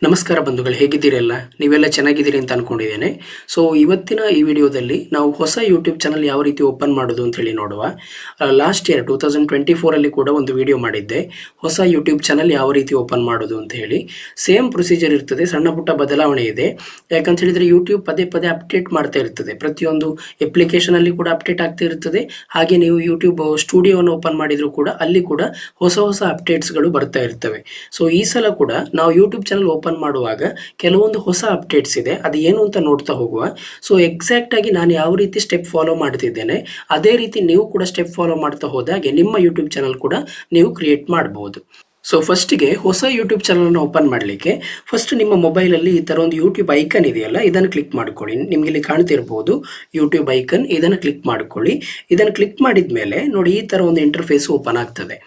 ನಮಸ್ಕಾರ ಬಂಧುಗಳು ಹೇಗಿದ್ದೀರಲ್ಲ ನೀವೆಲ್ಲ ಚೆನ್ನಾಗಿದ್ದೀರಿ ಅಂತ ಅನ್ಕೊಂಡಿದ್ದೇನೆ. ಸೊ ಇವತ್ತಿನ ಈ ವಿಡಿಯೋದಲ್ಲಿ ನಾವು ಹೊಸ ಯೂಟ್ಯೂಬ್ ಚಾನಲ್ ಯಾವ ರೀತಿ ಓಪನ್ ಮಾಡೋದು ಅಂತ ಹೇಳಿ ನೋಡುವ. Last year two thousand twenty ಫೋರಲ್ಲಿ ಕೂಡ ಒಂದು ವಿಡಿಯೋ ಮಾಡಿದ್ದೆ. ಹೊಸ ಯೂಟ್ಯೂಬ್ ಚಾನಲ್ ಯಾವ ರೀತಿ ಓಪನ್ ಮಾಡೋದು ಅಂತ ಹೇಳಿ. ಸೇಮ್ ಪ್ರೊಸೀಜರ್ ಇರ್ತದೆ, ಸಣ್ಣ ಪುಟ್ಟ ಬದಲಾವಣೆ ಇದೆ. ಯಾಕಂತ ಹೇಳಿದರೆ ಯೂಟ್ಯೂಬ್ ಪದೇ ಪದೇ ಅಪ್ಡೇಟ್ ಮಾಡ್ತಾ ಇರ್ತದೆ. ಪ್ರತಿಯೊಂದು ಎಪ್ಲಿಕೇಶನಲ್ಲಿ ಅಲ್ಲಿ ಕೂಡ ಅಪ್ಡೇಟ್ ಆಗ್ತಾ ಇರ್ತದೆ. ಹಾಗೆ ನೀವು ಯೂಟ್ಯೂಬ್ ಸ್ಟುಡಿಯೋವನ್ನು ಓಪನ್ ಮಾಡಿದರೂ ಕೂಡ ಅಲ್ಲಿ ಕೂಡ ಹೊಸ ಹೊಸ ಅಪ್ಡೇಟ್ಸ್ಗಳು ಬರ್ತಾ ಇರ್ತವೆ. ಸೊ ಈ ಸಲ ಕೂಡ ನಾವು ಯೂಟ್ಯೂಬ್ ಚಾನಲ್ ಮಾಡುವಾಗ ಕೆಲವೊಂದು ಹೊಸ ಅಪ್ಡೇಟ್ಸ್ ಇದೆ. ಅದು ಏನು ಅಂತ ನೋಡ್ತಾ ಹೋಗುವ. ಸೊ ಎಕ್ಸಾಕ್ಟ್ ಆಗಿ ನಾನು ಯಾವ ರೀತಿ ಸ್ಟೆಪ್ ಫಾಲೋ ಮಾಡ್ತಿದ್ದೇನೆ, ಅದೇ ರೀತಿ ನೀವು ಕೂಡ ಸ್ಟೆಪ್ ಫಾಲೋ ಮಾಡ್ತಾ ಹೋದಾಗೆ ನಿಮ್ಮ ಯೂಟ್ಯೂಬ್ ಚಾನಲ್ ಕೂಡ ನೀವು ಕ್ರಿಯೇಟ್ ಮಾಡಬಹುದು ಸೊ ಫಸ್ಟಿಗೆ ಹೊಸ ಯೂಟ್ಯೂಬ್ ಚಾನಲನ್ನು ಓಪನ್ ಮಾಡಲಿಕ್ಕೆ ಫಸ್ಟ್ ನಿಮ್ಮ ಮೊಬೈಲಲ್ಲಿ ಈ ಥರ ಒಂದು ಯೂಟ್ಯೂಬ್ ಐಕನ್ ಇದೆಯಲ್ಲ, ಇದನ್ನು ಕ್ಲಿಕ್ ಮಾಡ್ಕೊಳ್ಳಿ. ನಿಮಗೆ ಇಲ್ಲಿ ಕಾಣ್ತಿರ್ಬೋದು ಯೂಟ್ಯೂಬ್ ಐಕನ್ ಇದನ್ನು ಕ್ಲಿಕ್ ಮಾಡ್ಕೊಳ್ಳಿ. ಇದನ್ನು ಕ್ಲಿಕ್ ಮಾಡಿದ ಮೇಲೆ ನೋಡಿ ಈ ಥರ ಒಂದು ಇಂಟರ್ಫೇಸ್ ಓಪನ್ ಆಗ್ತದೆ.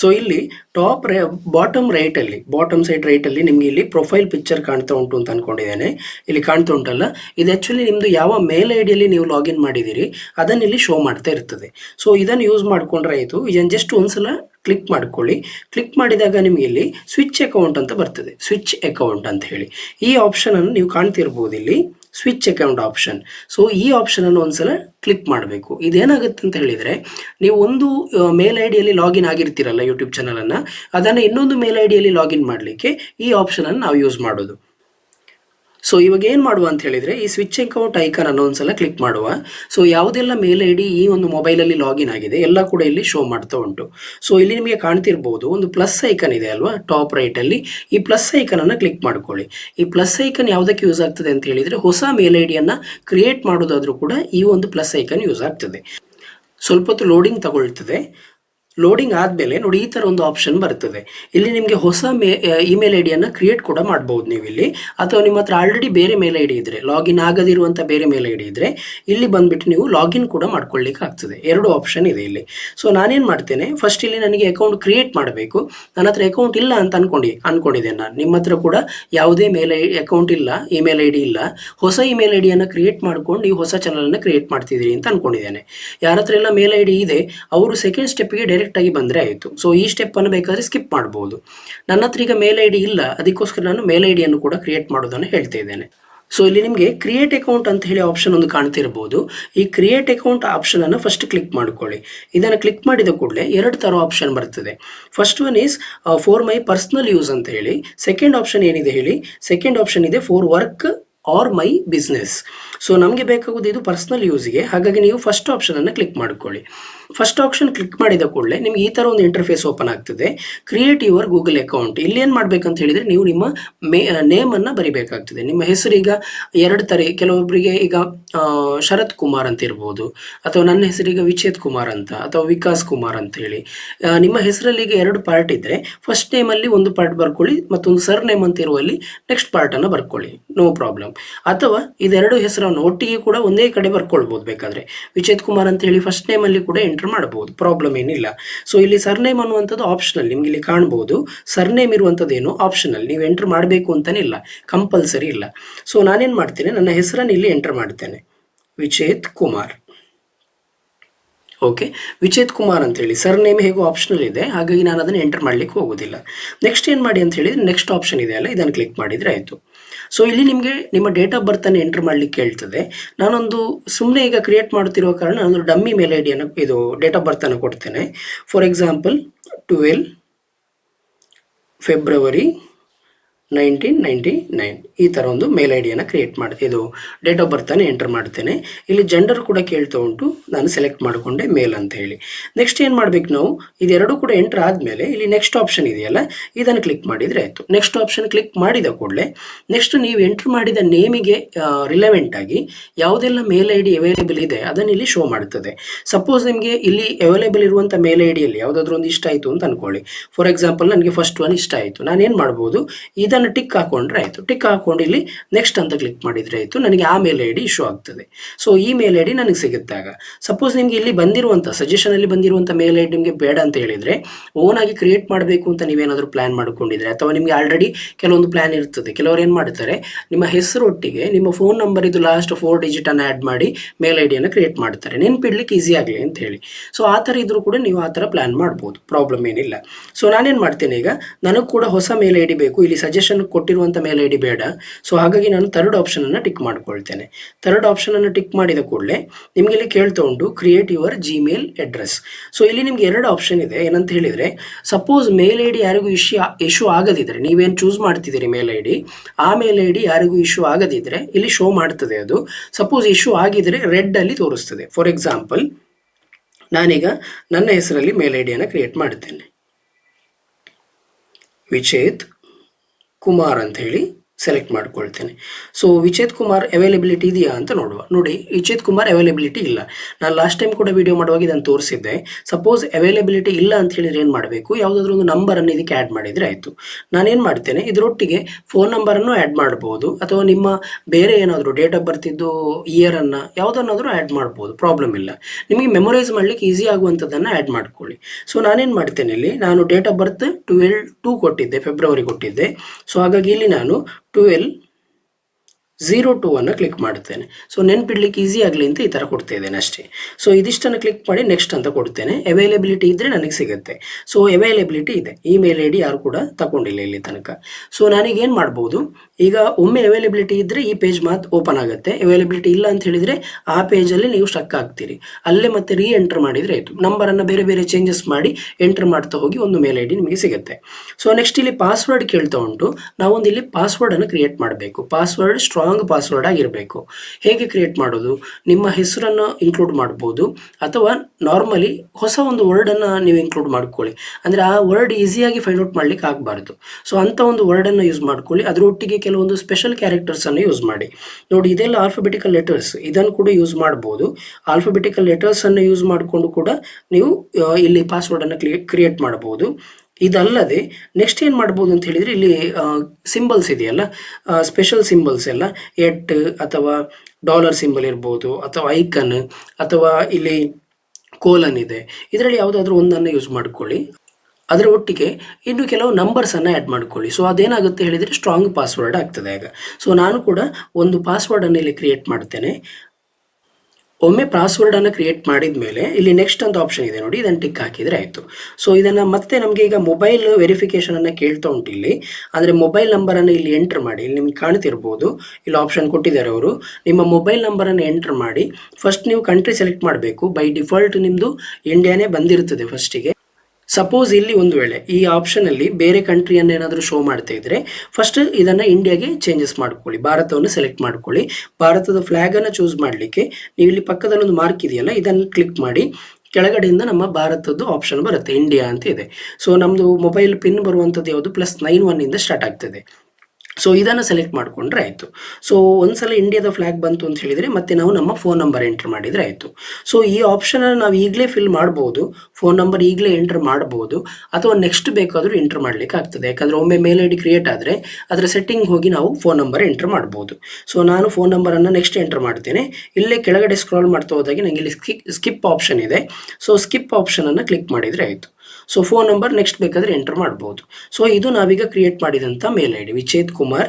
ಸೊ ಇಲ್ಲಿ ಟಾಪ್ ರೈ ಬಾಟಮ್ ರೈಟಲ್ಲಿ ಬಾಟಮ್ ಸೈಡ್ ರೈಟಲ್ಲಿ ನಿಮಗೆ ಇಲ್ಲಿ ಪ್ರೊಫೈಲ್ ಪಿಕ್ಚರ್ ಕಾಣ್ತಾ ಉಂಟು ಅಂತ ಅಂದ್ಕೊಂಡಿದ್ದೇನೆ ಇಲ್ಲಿ ಕಾಣ್ತಾ ಉಂಟಲ್ಲ, ಇದು ಆ್ಯಕ್ಚುಲಿ ನಿಮ್ಮದು ಯಾವ ಮೇಲ್ ಐ ಡಿಯಲ್ಲಿ ನೀವು ಲಾಗಿನ್ ಮಾಡಿದ್ದೀರಿ, ಅದನ್ನು ಇಲ್ಲಿ ಶೋ ಮಾಡ್ತಾ ಇರ್ತದೆ. ಸೊ ಇದನ್ನು ಯೂಸ್ ಮಾಡ್ಕೊಂಡ್ರೆ ಆಯಿತು. ಇದನ್ನು ಜಸ್ಟ್ ಒಂದ್ಸಲ ಕ್ಲಿಕ್ ಮಾಡ್ಕೊಳ್ಳಿ. ಕ್ಲಿಕ್ ಮಾಡಿದಾಗ ನಿಮಗೆ ಇಲ್ಲಿ ಸ್ವಿಚ್ ಅಕೌಂಟ್ ಅಂತ ಬರ್ತದೆ. ಸ್ವಿಚ್ ಅಕೌಂಟ್ ಅಂತ ಹೇಳಿ. ಈ ಆಪ್ಷನನ್ನು ನೀವು ಕಾಣ್ತಿರ್ಬೋದು ಇಲ್ಲಿ. ಸ್ವಿಚ್ ಅಕೌಂಟ್ ಆಪ್ಷನ್ ಸೊ ಈ ಆಪ್ಷನನ್ನು ಒಂದ್ಸಲ ಕ್ಲಿಕ್ ಮಾಡಬೇಕು. ಇದೇನಾಗುತ್ತೆ ಅಂತ ಹೇಳಿದರೆ, ನೀವು ಒಂದು ಮೇಲ್ ಐ ಡಿಯಲ್ಲಿ ಲಾಗಿನ್ ಆಗಿರ್ತೀರಲ್ಲ ಯೂಟ್ಯೂಬ್ ಚಾನಲನ್ನು ಅದನ್ನು ಇನ್ನೊಂದು ಮೇಲ್ ಐ ಡಿಯಲ್ಲಿ ಲಾಗಿನ್ ಮಾಡಲಿಕ್ಕೆ ಈ ಆಪ್ಷನನ್ನು ನಾವು ಯೂಸ್ ಮಾಡೋದು. ಸೊ ಇವಾಗ ಏನು ಮಾಡುವ ಅಂತ ಹೇಳಿದರೆ, ಈ ಸ್ವಿಚ್ ಅಕೌಂಟ್ ಐಕನ್ ಅನ್ನೋ ಒಂದ್ಸಲ ಕ್ಲಿಕ್ ಮಾಡುವ. ಸೊ ಯಾವುದೆಲ್ಲ ಮೇಲ್ ಐ ಡಿ ಈ ಒಂದು ಮೊಬೈಲಲ್ಲಿ ಲಾಗಿನ್ ಆಗಿದೆ, ಎಲ್ಲ ಕೂಡ ಇಲ್ಲಿ ಶೋ ಮಾಡ್ತಾ ಉಂಟು. ಸೊ ಇಲ್ಲಿ ನಿಮಗೆ ಕಾಣ್ತಿರ್ಬೋದು, ಒಂದು ಪ್ಲಸ್ ಐಕನ್ ಇದೆ ಅಲ್ವಾ ಟಾಪ್ ರೈಟಲ್ಲಿ ಈ ಪ್ಲಸ್ ಐಕನನ್ನು ಕ್ಲಿಕ್ ಮಾಡ್ಕೊಳ್ಳಿ. ಈ ಪ್ಲಸ್ ಐಕನ್ ಯಾವುದಕ್ಕೆ ಯೂಸ್ ಆಗ್ತದೆ ಅಂತ ಹೇಳಿದರೆ, ಹೊಸ ಮೇಲ್ ಐ ಡಿಯನ್ನು ಕ್ರಿಯೇಟ್ ಮಾಡೋದಾದರೂ ಕೂಡ ಈ ಒಂದು ಪ್ಲಸ್ ಐಕನ್ ಯೂಸ್ ಆಗ್ತದೆ. ಸ್ವಲ್ಪ ಹೊತ್ತು ಲೋಡಿಂಗ್ ತಗೊಳ್ತದೆ. ಲೋಡಿಂಗ್ ಆದಮೇಲೆ ನೋಡಿ ಈ ಥರ ಒಂದು ಆಪ್ಷನ್ ಬರ್ತದೆ. ಇಲ್ಲಿ ನಿಮಗೆ ಹೊಸ ಮೇ ಇಮೇಲ್ ಐ ಡಿಯನ್ನು ಕ್ರಿಯೇಟ್ ಕೂಡ ಮಾಡ್ಬೋದು ನೀವು ಇಲ್ಲಿ. ಅಥವಾ ನಿಮ್ಮ ಹತ್ರ ಆಲ್ರೆಡಿ ಬೇರೆ ಮೇಲ್ ಐ ಡಿ ಇದ್ದರೆ ಲಾಗಿನ್ ಆಗದಿರುವಂಥ ಬೇರೆ ಮೇಲ್ ಐ ಡಿ ಇದ್ದರೆ ಇಲ್ಲಿ ಬಂದುಬಿಟ್ಟು ನೀವು ಲಾಗಿನ್ ಕೂಡ ಮಾಡ್ಕೊಳ್ಳಿಕ್ಕೆ ಆಗ್ತದೆ. ಎರಡು ಆಪ್ಷನ್ ಇದೆ ಇಲ್ಲಿ. ಸೊ ನಾನೇನು ಮಾಡ್ತೇನೆ ಫಸ್ಟ್ ಇಲ್ಲಿ ನನಗೆ ಅಕೌಂಟ್ ಕ್ರಿಯೇಟ್ ಮಾಡಬೇಕು. ನನ್ನ ಹತ್ರ ಅಕೌಂಟ್ ಇಲ್ಲ ಅಂತ ಅನ್ಕೊಂಡು ಅನ್ಕೊಂಡಿದ್ದೇನೆ ನಾನು. ನಿಮ್ಮ ಹತ್ರ ಕೂಡ ಯಾವುದೇ ಮೇಲ್ ಐ ಅಕೌಂಟ್ ಇಲ್ಲ ಇಮೇಲ್ ಐ ಡಿ ಇಲ್ಲ. ಹೊಸ ಇಮೇಲ್ ಐ ಡಿಯನ್ನು ಕ್ರಿಯೇಟ್ ಮಾಡ್ಕೊಂಡು ನೀವು ಹೊಸ ಚಾನಲನ್ನು ಕ್ರಿಯೇಟ್ ಮಾಡ್ತಿದ್ದೀರಿ ಅಂತ ಅನ್ಕೊಂಡಿದ್ದೇನೆ. ಯಾರ ಹತ್ರ ಎಲ್ಲ ಮೇಲ್ ಐ ಡಿ ಇದೆ, ಅವರು ಸೆಕೆಂಡ್ ಸ್ಟೆಪ್ಗೆ ಡೈರೆಕ್ಟ್ ಆಗಿ ಬಂದರೆ ಆಯಿತು. ಸೊ ಈ ಸ್ಟೆಪ್ಪನ್ನು ಬೇಕಾದರೆ ಸ್ಕಿಪ್ ಮಾಡ್ಬೋದು. ನನ್ನ ಹತ್ರ ಈಗ ಮೇಲ್ ಐ ಡಿ ಇಲ್ಲ. ಅದಕ್ಕೋಸ್ಕರ ನಾನು ಮೇಲ್ ಐ ಡಿಯನ್ನು ಕೂಡ ಕ್ರಿಯೇಟ್ ಮಾಡೋದನ್ನು ಹೇಳ್ತಾ ಇದ್ದೇನೆ. ಸೊ ಇಲ್ಲಿ ನಿಮಗೆ ಕ್ರಿಯೇಟ್ ಅಕೌಂಟ್ ಅಂತ ಹೇಳಿ ಆಪ್ಷನ್ ಒಂದು ಕಾಣ್ತಿರ್ಬೋದು. ಈ ಕ್ರಿಯೇಟ್ ಅಕೌಂಟ್ ಆಪ್ಷನನ್ನು ಫಸ್ಟ್ ಕ್ಲಿಕ್ ಮಾಡ್ಕೊಳ್ಳಿ. ಇದನ್ನು ಕ್ಲಿಕ್ ಮಾಡಿದ ಕೂಡಲೇ ಎರಡು ಥರ ಆಪ್ಷನ್ ಬರ್ತದೆ. First one is for my personal use ಅಂತ ಹೇಳಿ. ಸೆಕೆಂಡ್ ಆಪ್ಷನ್ ಏನಿದೆ ಹೇಳಿ? ಸೆಕೆಂಡ್ ಆಪ್ಷನ್ ಇದೆ for work or my business so ನಮಗೆ ಬೇಕಾಗೋದು ಇದು ಪರ್ಸ್ನಲ್ ಯೂಸ್ಗೆ ಹಾಗಾಗಿ ನೀವು ಫಸ್ಟ್ ಆಪ್ಷನನ್ನು ಕ್ಲಿಕ್ ಮಾಡ್ಕೊಳ್ಳಿ. ಫಸ್ಟ್ ಆಪ್ಷನ್ ಕ್ಲಿಕ್ ಮಾಡಿದ ಕೂಡಲೇ ನಿಮ್ಗೆ ಈ ಥರ ಒಂದು ಇಂಟರ್ಫೇಸ್ ಓಪನ್ ಆಗ್ತದೆ. ಕ್ರಿಯೇಟ್ ಯುವರ್ ಗೂಗಲ್ ಅಕೌಂಟ್ ಇಲ್ಲಿ ಏನು ಮಾಡಬೇಕಂತ ಹೇಳಿದರೆ ನೀವು ನಿಮ್ಮ ಮೇ ನೇಮನ್ನು ಬರಿಬೇಕಾಗ್ತದೆ. ನಿಮ್ಮ ಹೆಸರು ಈಗ ಎರಡು ಥರ ಕೆಲವೊಬ್ಬರಿಗೆ ಈಗ ಶರತ್ ಕುಮಾರ್ ಅಂತ ಇರ್ಬೋದು, ಅಥವಾ ನನ್ನ ಹೆಸರೀಗ ವಿಚೇತ್ ಕುಮಾರ್ ಅಂತ, ಅಥವಾ ವಿಕಾಸ್ ಕುಮಾರ್ ಅಂತ ಹೇಳಿ. ನಿಮ್ಮ ಹೆಸರಲ್ಲಿ ಈಗ ಎರಡು ಪಾರ್ಟ್ ಇದ್ದರೆ ಫಸ್ಟ್ ನೇಮಲ್ಲಿ ಒಂದು ಪಾರ್ಟ್ ಬರ್ಕೊಳ್ಳಿ, ಮತ್ತೊಂದು ಸರ್ ನೇಮ್ ಅಂತ ಇರುವಲ್ಲಿ ನೆಕ್ಸ್ಟ್ ಪಾರ್ಟನ್ನು ಬರ್ಕೊಳ್ಳಿ. ನೋ ಪ್ರಾಬ್ಲಮ್ ಅಥವಾ ಇದೆರಡು ಹೆಸರನ್ನು ಒಟ್ಟಿಗೆ ಕೂಡ ಒಂದೇ ಕಡೆ ಬರ್ಕೊಳ್ಬೋದು ಬೇಕಾದರೆ. ವಿಚೇತ್ ಕುಮಾರ್ ಅಂತ ಹೇಳಿ ಫಸ್ಟ್ ನೇಮಲ್ಲಿ ಕೂಡ ಎಂಟರ್ ಮಾಡಬಹುದು. ಪ್ರಾಬ್ಲಮ್ ಏನಿಲ್ಲ. ಸೊ ಇಲ್ಲಿ ಸರ್ನೇಮ್ ಅನ್ನುವಂಥದ್ದು ಆಪ್ಷನಲ್ ನಿಮ್ಗೆ ಇಲ್ಲಿ ಕಾಣಬಹುದು ಸರ್ನೇಮ್ ಇರುವಂಥದ್ದು ಏನು? ಆಪ್ಷನಲ್ ನೀವು ಎಂಟರ್ ಮಾಡಬೇಕು ಅಂತಲೇ ಇಲ್ಲ. ಕಂಪಲ್ಸರಿ ಇಲ್ಲ. ಸೊ ನಾನೇನು ಮಾಡ್ತೇನೆ? ನನ್ನ ಹೆಸರನ್ನು ಇಲ್ಲಿ ಎಂಟರ್ ಮಾಡ್ತೇನೆ. ವಿಚೇತ್ ಕುಮಾರ್. ಓಕೆ ವಿಚೇತ್ ಕುಮಾರ್ ಅಂತ ಹೇಳಿ ಸರ್ ನೇಮ್ ಹೇಗೋ ಆಪ್ಷನಲ್ ಇದೆ. ಹಾಗಾಗಿ ನಾನು ಅದನ್ನು ಎಂಟರ್ ಮಾಡಲಿಕ್ಕೆ ಹೋಗೋದಿಲ್ಲ. ನೆಕ್ಸ್ಟ್ ಏನು ಮಾಡಿ ಅಂತ ಹೇಳಿದರೆ ನೆಕ್ಸ್ಟ್ ಆಪ್ಷನ್ ಇದೆ ಅಲ್ಲ? ಇದನ್ನು ಕ್ಲಿಕ್ ಮಾಡಿದರೆ ಆಯಿತು. ಸೊ ಇಲ್ಲಿ ನಿಮಗೆ ನಿಮ್ಮ ಡೇಟ್ ಆಫ್ ಬರ್ತನ್ನು ಎಂಟರ್ ಮಾಡಲಿಕ್ಕೆ ಹೇಳ್ತದೆ. ನಾನೊಂದು ಸುಮ್ಮನೆ ಈಗ ಕ್ರಿಯೇಟ್ ಮಾಡ್ತಿರೋ ಕಾರಣ ನಾನು ಡಮ್ಮಿ ಮೇಲ್ ಐ ಡಿಯನ್ನು ಇದು ಡೇಟ್ ಆಫ್ ಬರ್ತನ್ನು ಕೊಡ್ತೇನೆ. For example twelve February nineteen ninety nine. ಈ ಥರ ಒಂದು ಮೇಲ್ ಐ ಡಿಯನ್ನು ಕ್ರಿಯೇಟ್ ಮಾಡಿ, ಇದು ಡೇಟ್ ಆಫ್ ಬರ್ತಾನೆ ಎಂಟರ್ ಮಾಡ್ತೇನೆ. ಇಲ್ಲಿ ಜೆಂಡರ್ ಕೂಡ ಕೇಳ್ತಾ ಉಂಟು. ನಾನು ಸೆಲೆಕ್ಟ್ ಮಾಡಿಕೊಂಡೆ ಮೇಲ್ ಅಂತ ಹೇಳಿ. ನೆಕ್ಸ್ಟ್ ಏನು ಮಾಡಬೇಕು ನಾವು? ಇದೆರಡು ಕೂಡ ಎಂಟರ್ ಆದಮೇಲೆ ಇಲ್ಲಿ ನೆಕ್ಸ್ಟ್ ಆಪ್ಷನ್ ಇದೆಯಲ್ಲ? ಇದನ್ನು ಕ್ಲಿಕ್ ಮಾಡಿದರೆ ಆಯಿತು. ನೆಕ್ಸ್ಟ್ ಆಪ್ಷನ್ ಕ್ಲಿಕ್ ಮಾಡಿದ ಕೂಡಲೇ ನೆಕ್ಸ್ಟ್ ನೀವು ಎಂಟರ್ ಮಾಡಿದ ನೇಮಿಗೆ ರಿಲೆವೆಂಟ್ ಆಗಿ ಯಾವುದೆಲ್ಲ ಮೇಲ್ ಐ ಡಿ ಅವೈಲೇಬಲ್ ಇದೆ ಅದನ್ನು ಇಲ್ಲಿ ಶೋ ಮಾಡ್ತದೆ. ಸಪೋಸ್ ನಿಮಗೆ ಇಲ್ಲಿ ಅವೈಲೇಬಲ್ ಇರುವಂಥ ಮೇಲ್ ಐ ಡಿಯಲ್ಲಿ ಯಾವುದಾದ್ರೂ ಒಂದು ಇಷ್ಟ ಆಯಿತು ಅಂತ ಅನ್ಕೊಳ್ಳಿ. ಫಾರ್ ಎಕ್ಸಾಂಪಲ್ ನನಗೆ ಫಸ್ಟ್ ಒನ್ ಇಷ್ಟ ಆಯಿತು. ಏನು ಮಾಡ್ಬೋದು? ಇದನ್ನು ಟಿಕ್ ಹಾಕೊಂಡ್ರೆ ಆಯಿತು. ಟಿಕ್ ಹಾಕೊಂಡು ಇಲ್ಲಿ ನೆಕ್ಸ್ಟ್ ಅಂತ ಕ್ಲಿಕ್ ಮಾಡಿದರೆ ಆಯಿತು. ನನಗೆ ಆ ಮೇಲ್ ಐ ಡಿ ಇಶ್ಯೂ ಆಗ್ತದೆ. ಸೊ ಈ ಮೇಲ್ ಐ ಡಿ ನನಗೆ ಸಿಗುತ್ತಾಗ ಸಪೋಸ್ ನಿಮಗೆ ಇಲ್ಲಿ ಬಂದಿರುವಂಥ ಸಜೆಷನಲ್ಲಿ ಬಂದಿರುವಂಥ ಮೇಲ್ ಐ ಡಿ ನಿಮಗೆ ಬೇಡ ಅಂತ ಹೇಳಿದರೆ ಓನಾಗಿ ಕ್ರಿಯೇಟ್ ಮಾಡಬೇಕು ಅಂತ ನೀವೇನಾದರೂ ಪ್ಲ್ಯಾನ್ ಮಾಡ್ಕೊಂಡಿದ್ರೆ, ಅಥವಾ ನಿಮಗೆ ಆಲ್ರೆಡಿ ಕೆಲವೊಂದು ಪ್ಲ್ಯಾನ್ ಇರ್ತದೆ, ಕೆಲವರು ಏನು ಮಾಡ್ತಾರೆ, ನಿಮ್ಮ ಹೆಸರೊಟ್ಟಿಗೆ ನಿಮ್ಮ ಫೋನ್ ನಂಬರ್ ಇದು ಲಾಸ್ಟ್ ಫೋರ್ ಡಿಜಿಟನ್ನು ಆ್ಯಡ್ ಮಾಡಿ ಮೇಲ್ ಐ ಡಿಯನ್ನು ಕ್ರಿಯೇಟ್ ಮಾಡ್ತಾರೆ. ನೆನ್ಪಿಡ್ಲಿಕ್ಕೆ ಈಸಿ ಆಗಲಿ ಅಂತ ಹೇಳಿ. ಸೊ ಆ ಥರ ಇದ್ರೂ ಕೂಡ ನೀವು ಆ ಥರ ಪ್ಲ್ಯಾನ್ ಮಾಡ್ಬೋದು. ಪ್ರಾಬ್ಲಮ್ ಏನಿಲ್ಲ. ಸೊ ನಾನೇನು ಮಾಡ್ತೇನೆ ಈಗ, ನನಗೆ ಕೂಡ ಹೊಸ ಮೇಲ್ ಐ ಡಿ ಬೇಕು. ಇಲ್ಲಿ ಸಜೆಷನ್ ವೆರಿಫಿಕೇಶನ್ ಕೊಟ್ಟಿರುವಂಥ ಮೇಲ್ ಐ ಬೇಡ. ಸೊ ಹಾಗಾಗಿ ನಾನು ಥರ್ಡ್ ಆಪ್ಷನನ್ನು ಟಿಕ್ ಮಾಡ್ಕೊಳ್ತೇನೆ. ಥರ್ಡ್ ಆಪ್ಷನನ್ನು ಟಿಕ್ ಮಾಡಿದ ಕೂಡಲೇ ನಿಮಗೆ ಇಲ್ಲಿ ಕೇಳ್ತಾ ಉಂಟು create your Gmail address so ಇಲ್ಲಿ ನಿಮ್ಗೆ ಎರಡು ಆಪ್ಷನ್ ಇದೆ. ಏನಂತ ಹೇಳಿದರೆ ಸಪೋಸ್ ಮೇಲ್ ಐ ಡಿ ಯಾರಿಗೂ ಇಶ್ಯೂ ಇಶ್ಯೂ ಆಗದಿದ್ದರೆ ನೀವೇನು ಚೂಸ್ ಮಾಡ್ತಿದ್ದೀರಿ ಮೇಲ್ ಐ ಡಿ ಆ ಮೇಲ್ ಐ ಡಿ ಯಾರಿಗೂ ಇಶ್ಯೂ ಆಗದಿದ್ದರೆ ಇಲ್ಲಿ ಶೋ ಮಾಡ್ತದೆ ಅದು. ಸಪೋಸ್ ಇಶ್ಯೂ ಆಗಿದ್ರೆ ರೆಡ್ ಅಲ್ಲಿ ತೋರಿಸ್ತದೆ. ಫಾರ್ ಎಕ್ಸಾಂಪಲ್ ನಾನೀಗ ನನ್ನ ಹೆಸರಲ್ಲಿ ಮೇಲ್ ಐ ಡಿಯನ್ನು ಕ್ರಿಯೇಟ್ ಮಾಡ್ತೇನೆ. ವಿಚೇತ್ ಕುಮಾರ್ ಅಂತ ಹೇಳಿ. ಸೆಲೆಕ್ಟ್ ಮಾಡ್ಕೊಳ್ತೇನೆ. ಸೊ ವಿಚೇತ್ ಕುಮಾರ್ ಅವೈಲೇಬಿಲಿಟಿ ಇದೆಯಾ ಅಂತ ನೋಡುವ. ನೋಡಿ, ವಿಚೇತ್ ಕುಮಾರ್ ಅವೈಲೇಬಿಲಿಟಿ ಇಲ್ಲ. ನಾನು ಲಾಸ್ಟ್ ಟೈಮ್ ಕೂಡ ವಿಡಿಯೋ ಮಾಡುವಾಗ ಇದನ್ನು ತೋರಿಸಿದ್ದೆ. ಸಪೋಸ್ ಅವೈಲೇಬಿಲಿಟಿ ಇಲ್ಲ ಅಂತ ಹೇಳಿದ್ರೆ ಏನು ಮಾಡಬೇಕು? ಯಾವುದಾದ್ರೂ ಒಂದು ನಂಬರನ್ನು ಇದಕ್ಕೆ ಆ್ಯಡ್ ಮಾಡಿದರೆ ಆಯಿತು. ನಾನೇನು ಮಾಡ್ತೇನೆ, ಇದರೊಟ್ಟಿಗೆ ಫೋನ್ ನಂಬರನ್ನು ಆ್ಯಡ್ ಮಾಡ್ಬೋದು. ಅಥವಾ ನಿಮ್ಮ ಬೇರೆ ಏನಾದರೂ ಡೇಟ್ ಆಫ್ ಬರ್ತಿದ್ದು ಇಯರನ್ನು ಯಾವುದನ್ನಾದರೂ ಆ್ಯಡ್ ಮಾಡ್ಬೋದು. ಪ್ರಾಬ್ಲಮ್ ಇಲ್ಲ. ನಿಮಗೆ ಮೆಮೊರೈಸ್ ಮಾಡಲಿಕ್ಕೆ ಈಸಿ ಆಗುವಂಥದ್ದನ್ನು ಆ್ಯಡ್ ಮಾಡ್ಕೊಳ್ಳಿ. ಸೊ ನಾನೇನು ಮಾಡ್ತೇನೆ ಇಲ್ಲಿ? ನಾನು date of birth twelve two ಕೊಟ್ಟಿದ್ದೆ ಫೆಬ್ರವರಿ ಕೊಟ್ಟಿದ್ದೆ. ಸೊ ಹಾಗಾಗಿ ಇಲ್ಲಿ ನಾನು ಟ್ವೆಲ್ ಝೀರೋ ಟೂ ಅನ್ನು ಕ್ಲಿಕ್ ಮಾಡುತ್ತೇನೆ. ಸೊ ನೆನ್ಪಿಡ್ಲಿಕ್ಕೆ ಈಸಿ ಆಗಲಿ ಅಂತ ಈ ಥರ ಕೊಡ್ತಾ ಇದ್ದೇನೆ ಅಷ್ಟೇ. ಸೊ ಇದಿಷ್ಟನ್ನು ಕ್ಲಿಕ್ ಮಾಡಿ ನೆಕ್ಸ್ಟ್ ಅಂತ ಕೊಡ್ತೇನೆ. ಅವೈಲೇಬಿಲಿಟಿ ಇದ್ದರೆ ನನಗೆ ಸಿಗುತ್ತೆ. ಸೊ ಅವೈಲೇಬಿಲಿಟಿ ಇದೆ. ಇಮೇಲ್ ಐ ಡಿ ಯಾರು ಕೂಡ ತಗೊಂಡಿಲ್ಲ ಇಲ್ಲಿ ತನಕ. ಸೊ ಏನು ಮಾಡ್ಬೋದು? ಈಗ ಒಮ್ಮೆ ಅವೈಲೇಬಿಲಿಟಿ ಇದ್ದರೆ ಈ ಪೇಜ್ ಮಾತ್ರ ಓಪನ್ ಆಗುತ್ತೆ. ಅವೈಲೇಬಿಲಿಟಿ ಇಲ್ಲ ಅಂತ ಹೇಳಿದರೆ ಆ ಪೇಜಲ್ಲಿ ನೀವು ಸ್ಟಕ್ ಆಗ್ತೀರಿ. ಅಲ್ಲೇ ಮತ್ತೆ ರೀ ಎಂಟರ್ ಮಾಡಿದರೆ ಆಯಿತು. ನಂಬರನ್ನು ಬೇರೆ ಬೇರೆ ಚೇಂಜಸ್ ಮಾಡಿ ಎಂಟರ್ ಮಾಡ್ತಾ ಹೋಗಿ ಒಂದು ಮೇಲ್ ಐ ನಿಮಗೆ ಸಿಗುತ್ತೆ. ಸೊ ನೆಕ್ಸ್ಟ್ ಇಲ್ಲಿ ಪಾಸ್ವರ್ಡ್ ಕೇಳ್ತಾ ಉಂಟು. ನಾವೊಂದು ಇಲ್ಲಿ ಪಾಸ್ವರ್ಡನ್ನು ಕ್ರಿಯೇಟ್ ಮಾಡಬೇಕು. ಪಾಸ್ವರ್ಡ್ ಸ್ಟ್ರಾಂಗ್ ಪಾಸ್ವರ್ಡ್ ಆಗಿರಬೇಕು. ಹೇಗೆ ಕ್ರಿಯೇಟ್ ಮಾಡೋದು? ನಿಮ್ಮ ಹೆಸರನ್ನು ಇನ್ಕ್ಲೂಡ್ ಮಾಡ್ಬೋದು ಅಥವಾ ನಾರ್ಮಲಿ ಹೊಸ ಒಂದು ವರ್ಡನ್ನು ನೀವು ಇನ್ಕ್ಲೂಡ್ ಮಾಡ್ಕೊಳ್ಳಿ. ಅಂದರೆ ಆ ವರ್ಡ್ ಈಸಿಯಾಗಿ ಫೈಂಡ್ ಔಟ್ ಮಾಡ್ಲಿಕ್ಕೆ ಆಗಬಾರ್ದು. ಸೊ ಅಂಥ ಒಂದು ವರ್ಡನ್ನು ಯೂಸ್ ಮಾಡ್ಕೊಳ್ಳಿ. ಅದರೊಟ್ಟಿಗೆ ಕೆಲವೊಂದು ಸ್ಪೆಷಲ್ ಕ್ಯಾರೆಕ್ಟರ್ಸನ್ನು ಯೂಸ್ ಮಾಡಿ. ನೋಡಿ, ಇದೆಲ್ಲ ಆಲ್ಫಾಬೆಟಿಕಲ್ ಲೆಟರ್ಸ್ ಇದನ್ನು ಕೂಡ ಯೂಸ್ ಮಾಡ್ಬೋದು. ಆಲ್ಫಾಬೆಟಿಕಲ್ ಲೆಟರ್ಸನ್ನು ಯೂಸ್ ಮಾಡಿಕೊಂಡು ಕೂಡ ನೀವು ಇಲ್ಲಿ ಪಾಸ್ವರ್ಡನ್ನು ಕ್ರಿಯೇಟ್ ಮಾಡಬಹುದು ಇದಲ್ಲದೆ ನೆಕ್ಸ್ಟ್ ಏನು ಮಾಡ್ಬೋದು ಅಂತ ಹೇಳಿದರೆ ಇಲ್ಲಿ ಸಿಂಬಲ್ಸ್ ಇದೆಯಲ್ಲ ಸ್ಪೆಷಲ್ ಸಿಂಬಲ್ಸ್ ಎಲ್ಲ ಎಟ್ ಅಥವಾ ಡಾಲರ್ ಸಿಂಬಲ್ ಇರ್ಬೋದು, ಅಥವಾ ಐಕನ್ ಅಥವಾ ಇಲ್ಲಿ ಕೋಲನ್ ಇದೆ. ಇದರಲ್ಲಿ ಯಾವುದಾದ್ರೂ ಒಂದನ್ನು ಯೂಸ್ ಮಾಡ್ಕೊಳ್ಳಿ. ಅದರ ಒಟ್ಟಿಗೆ ಇನ್ನು ಕೆಲವು ನಂಬರ್ಸನ್ನು ಆ್ಯಡ್ ಮಾಡ್ಕೊಳ್ಳಿ. ಸೊ ಅದೇನಾಗುತ್ತೆ ಹೇಳಿದರೆ ಸ್ಟ್ರಾಂಗ್ ಪಾಸ್ವರ್ಡ್ ಆಗ್ತದೆ ಆಗ. ಸೊ ನಾನು ಕೂಡ ಒಂದು ಪಾಸ್ವರ್ಡನ್ನು ಇಲ್ಲಿ ಕ್ರಿಯೇಟ್ ಮಾಡ್ತೇನೆ. ಒಮ್ಮೆ ಪಾಸ್ವರ್ಡನ್ನು ಕ್ರಿಯೇಟ್ ಮಾಡಿದ ಮೇಲೆ ಇಲ್ಲಿ ನೆಕ್ಸ್ಟ್ ಅಂತ ಆಪ್ಷನ್ ಇದೆ ನೋಡಿ, ಇದನ್ನು ಟಿಕ್ ಹಾಕಿದರೆ ಆಯಿತು. ಸೊ ಇದನ್ನು ಮತ್ತೆ ನಮಗೆ ಈಗ ಮೊಬೈಲ್ ವೆರಿಫಿಕೇಷನನ್ನು ಕೇಳ್ತಾ ಉಂಟು ಇಲ್ಲಿ. ಅಂದರೆ ಮೊಬೈಲ್ ನಂಬರನ್ನು ಇಲ್ಲಿ ಎಂಟರ್ ಮಾಡಿ, ಇಲ್ಲಿ ನಿಮ್ಗೆ ಕಾಣ್ತಿರ್ಬೋದು. ಇಲ್ಲಿ ಆಪ್ಷನ್ ಕೊಟ್ಟಿದ್ದಾರೆ ಅವರು. ನಿಮ್ಮ ಮೊಬೈಲ್ ನಂಬರನ್ನು ಎಂಟರ್ ಮಾಡಿ ಫಸ್ಟ್ ನೀವು ಕಂಟ್ರಿ ಸೆಲೆಕ್ಟ್ ಮಾಡಬೇಕು. ಬೈ ಡಿಫಾಲ್ಟ್ ನಿಮ್ಮದು ಇಂಡಿಯಾನೇ ಬಂದಿರುತ್ತದೆ ಫಸ್ಟಿಗೆ ಸಪೋಸ್ ಇಲ್ಲಿ ಒಂದು ವೇಳೆ ಈ ಆಪ್ಷನಲ್ಲಿ ಬೇರೆ ಕಂಟ್ರಿಯನ್ನು ಏನಾದರೂ ಶೋ ಮಾಡ್ತಾ ಇದ್ರೆ ಫಸ್ಟ್ ಇದನ್ನು ಇಂಡಿಯಾಗೆ ಚೇಂಜಸ್ ಮಾಡ್ಕೊಳ್ಳಿ, ಭಾರತವನ್ನು ಸೆಲೆಕ್ಟ್ ಮಾಡ್ಕೊಳ್ಳಿ. ಭಾರತದ ಫ್ಲ್ಯಾಗನ್ನು ಚೂಸ್ ಮಾಡಲಿಕ್ಕೆ ನೀವು ಇಲ್ಲಿ ಪಕ್ಕದಲ್ಲಿ ಒಂದು ಮಾರ್ಕ್ ಇದೆಯಲ್ಲ, ಇದನ್ನು ಕ್ಲಿಕ್ ಮಾಡಿ, ಕೆಳಗಡೆಯಿಂದ ನಮ್ಮ ಭಾರತದ್ದು ಆಪ್ಷನ್ ಬರುತ್ತೆ ಇಂಡಿಯಾ ಅಂತ ಇದೆ. ಸೊ ನಮ್ಮದು ಮೊಬೈಲ್ ಪಿನ್ ಬರುವಂಥದ್ದು ಯಾವುದು? ಪ್ಲಸ್ ನೈನ್ ಒನ್ನಿಂದ ಸ್ಟಾರ್ಟ್ ಆಗ್ತದೆ. ಸೊ ಇದನ್ನು ಸೆಲೆಕ್ಟ್ ಮಾಡಿಕೊಂಡ್ರೆ ಆಯಿತು. ಸೊ ಒಂದ್ಸಲ ಇಂಡಿಯಾದ ಫ್ಲ್ಯಾಗ್ ಬಂತು ಅಂತ ಹೇಳಿದರೆ ಮತ್ತೆ ನಾವು ನಮ್ಮ ಫೋನ್ ನಂಬರ್ ಎಂಟರ್ ಮಾಡಿದರೆ ಆಯಿತು. ಸೊ ಈ ಆಪ್ಷನನ್ನು ನಾವು ಈಗಲೇ ಫಿಲ್ ಮಾಡ್ಬೋದು. ಫೋನ್ ನಂಬರ್ ಈಗಲೇ ಎಂಟರ್ ಮಾಡ್ಬೋದು. ಅಥವಾ ನೆಕ್ಸ್ಟ್ ಬೇಕಾದರೂ ಎಂಟರ್ ಮಾಡಲಿಕ್ಕೆ ಆಗ್ತದೆ. ಯಾಕಂದರೆ ಒಮ್ಮೆ ಮೇಲ್ ಐ ಡಿ ಕ್ರಿಯೇಟ್ ಆದರೆ ಅದರ ಸೆಟ್ಟಿಂಗ್ ಹೋಗಿ ನಾವು ಫೋನ್ ನಂಬರ್ ಎಂಟರ್ ಮಾಡ್ಬೋದು. ಸೊ ನಾನು ಫೋನ್ ನಂಬರನ್ನು ನೆಕ್ಸ್ಟ್ ಎಂಟರ್ ಮಾಡ್ತೇನೆ. ಇಲ್ಲೇ ಕೆಳಗಡೆ ಸ್ಕ್ರಾಲ್ ಮಾಡ್ತಾ ಹೋದಾಗ ನನಗೆ ಇಲ್ಲಿ ಸ್ಕಿಪ್ ಸ್ಕಿಪ್ ಆಪ್ಷನ್ ಇದೆ. ಸೊ ಸ್ಕಿಪ್ ಆಪ್ಷನನ್ನು ಕ್ಲಿಕ್ ಮಾಡಿದರೆ ಆಯಿತು. ಸೊ ಫೋನ್ ನಂಬರ್ ನೆಕ್ಸ್ಟ್ ಬೇಕಾದರೆ ಎಂಟರ್ ಮಾಡ್ಬೋದು. ಸೊ ಇದು ನಾವೀಗ ಕ್ರಿಯೇಟ್ ಮಾಡಿದಂಥ mail I D Vichet Kumar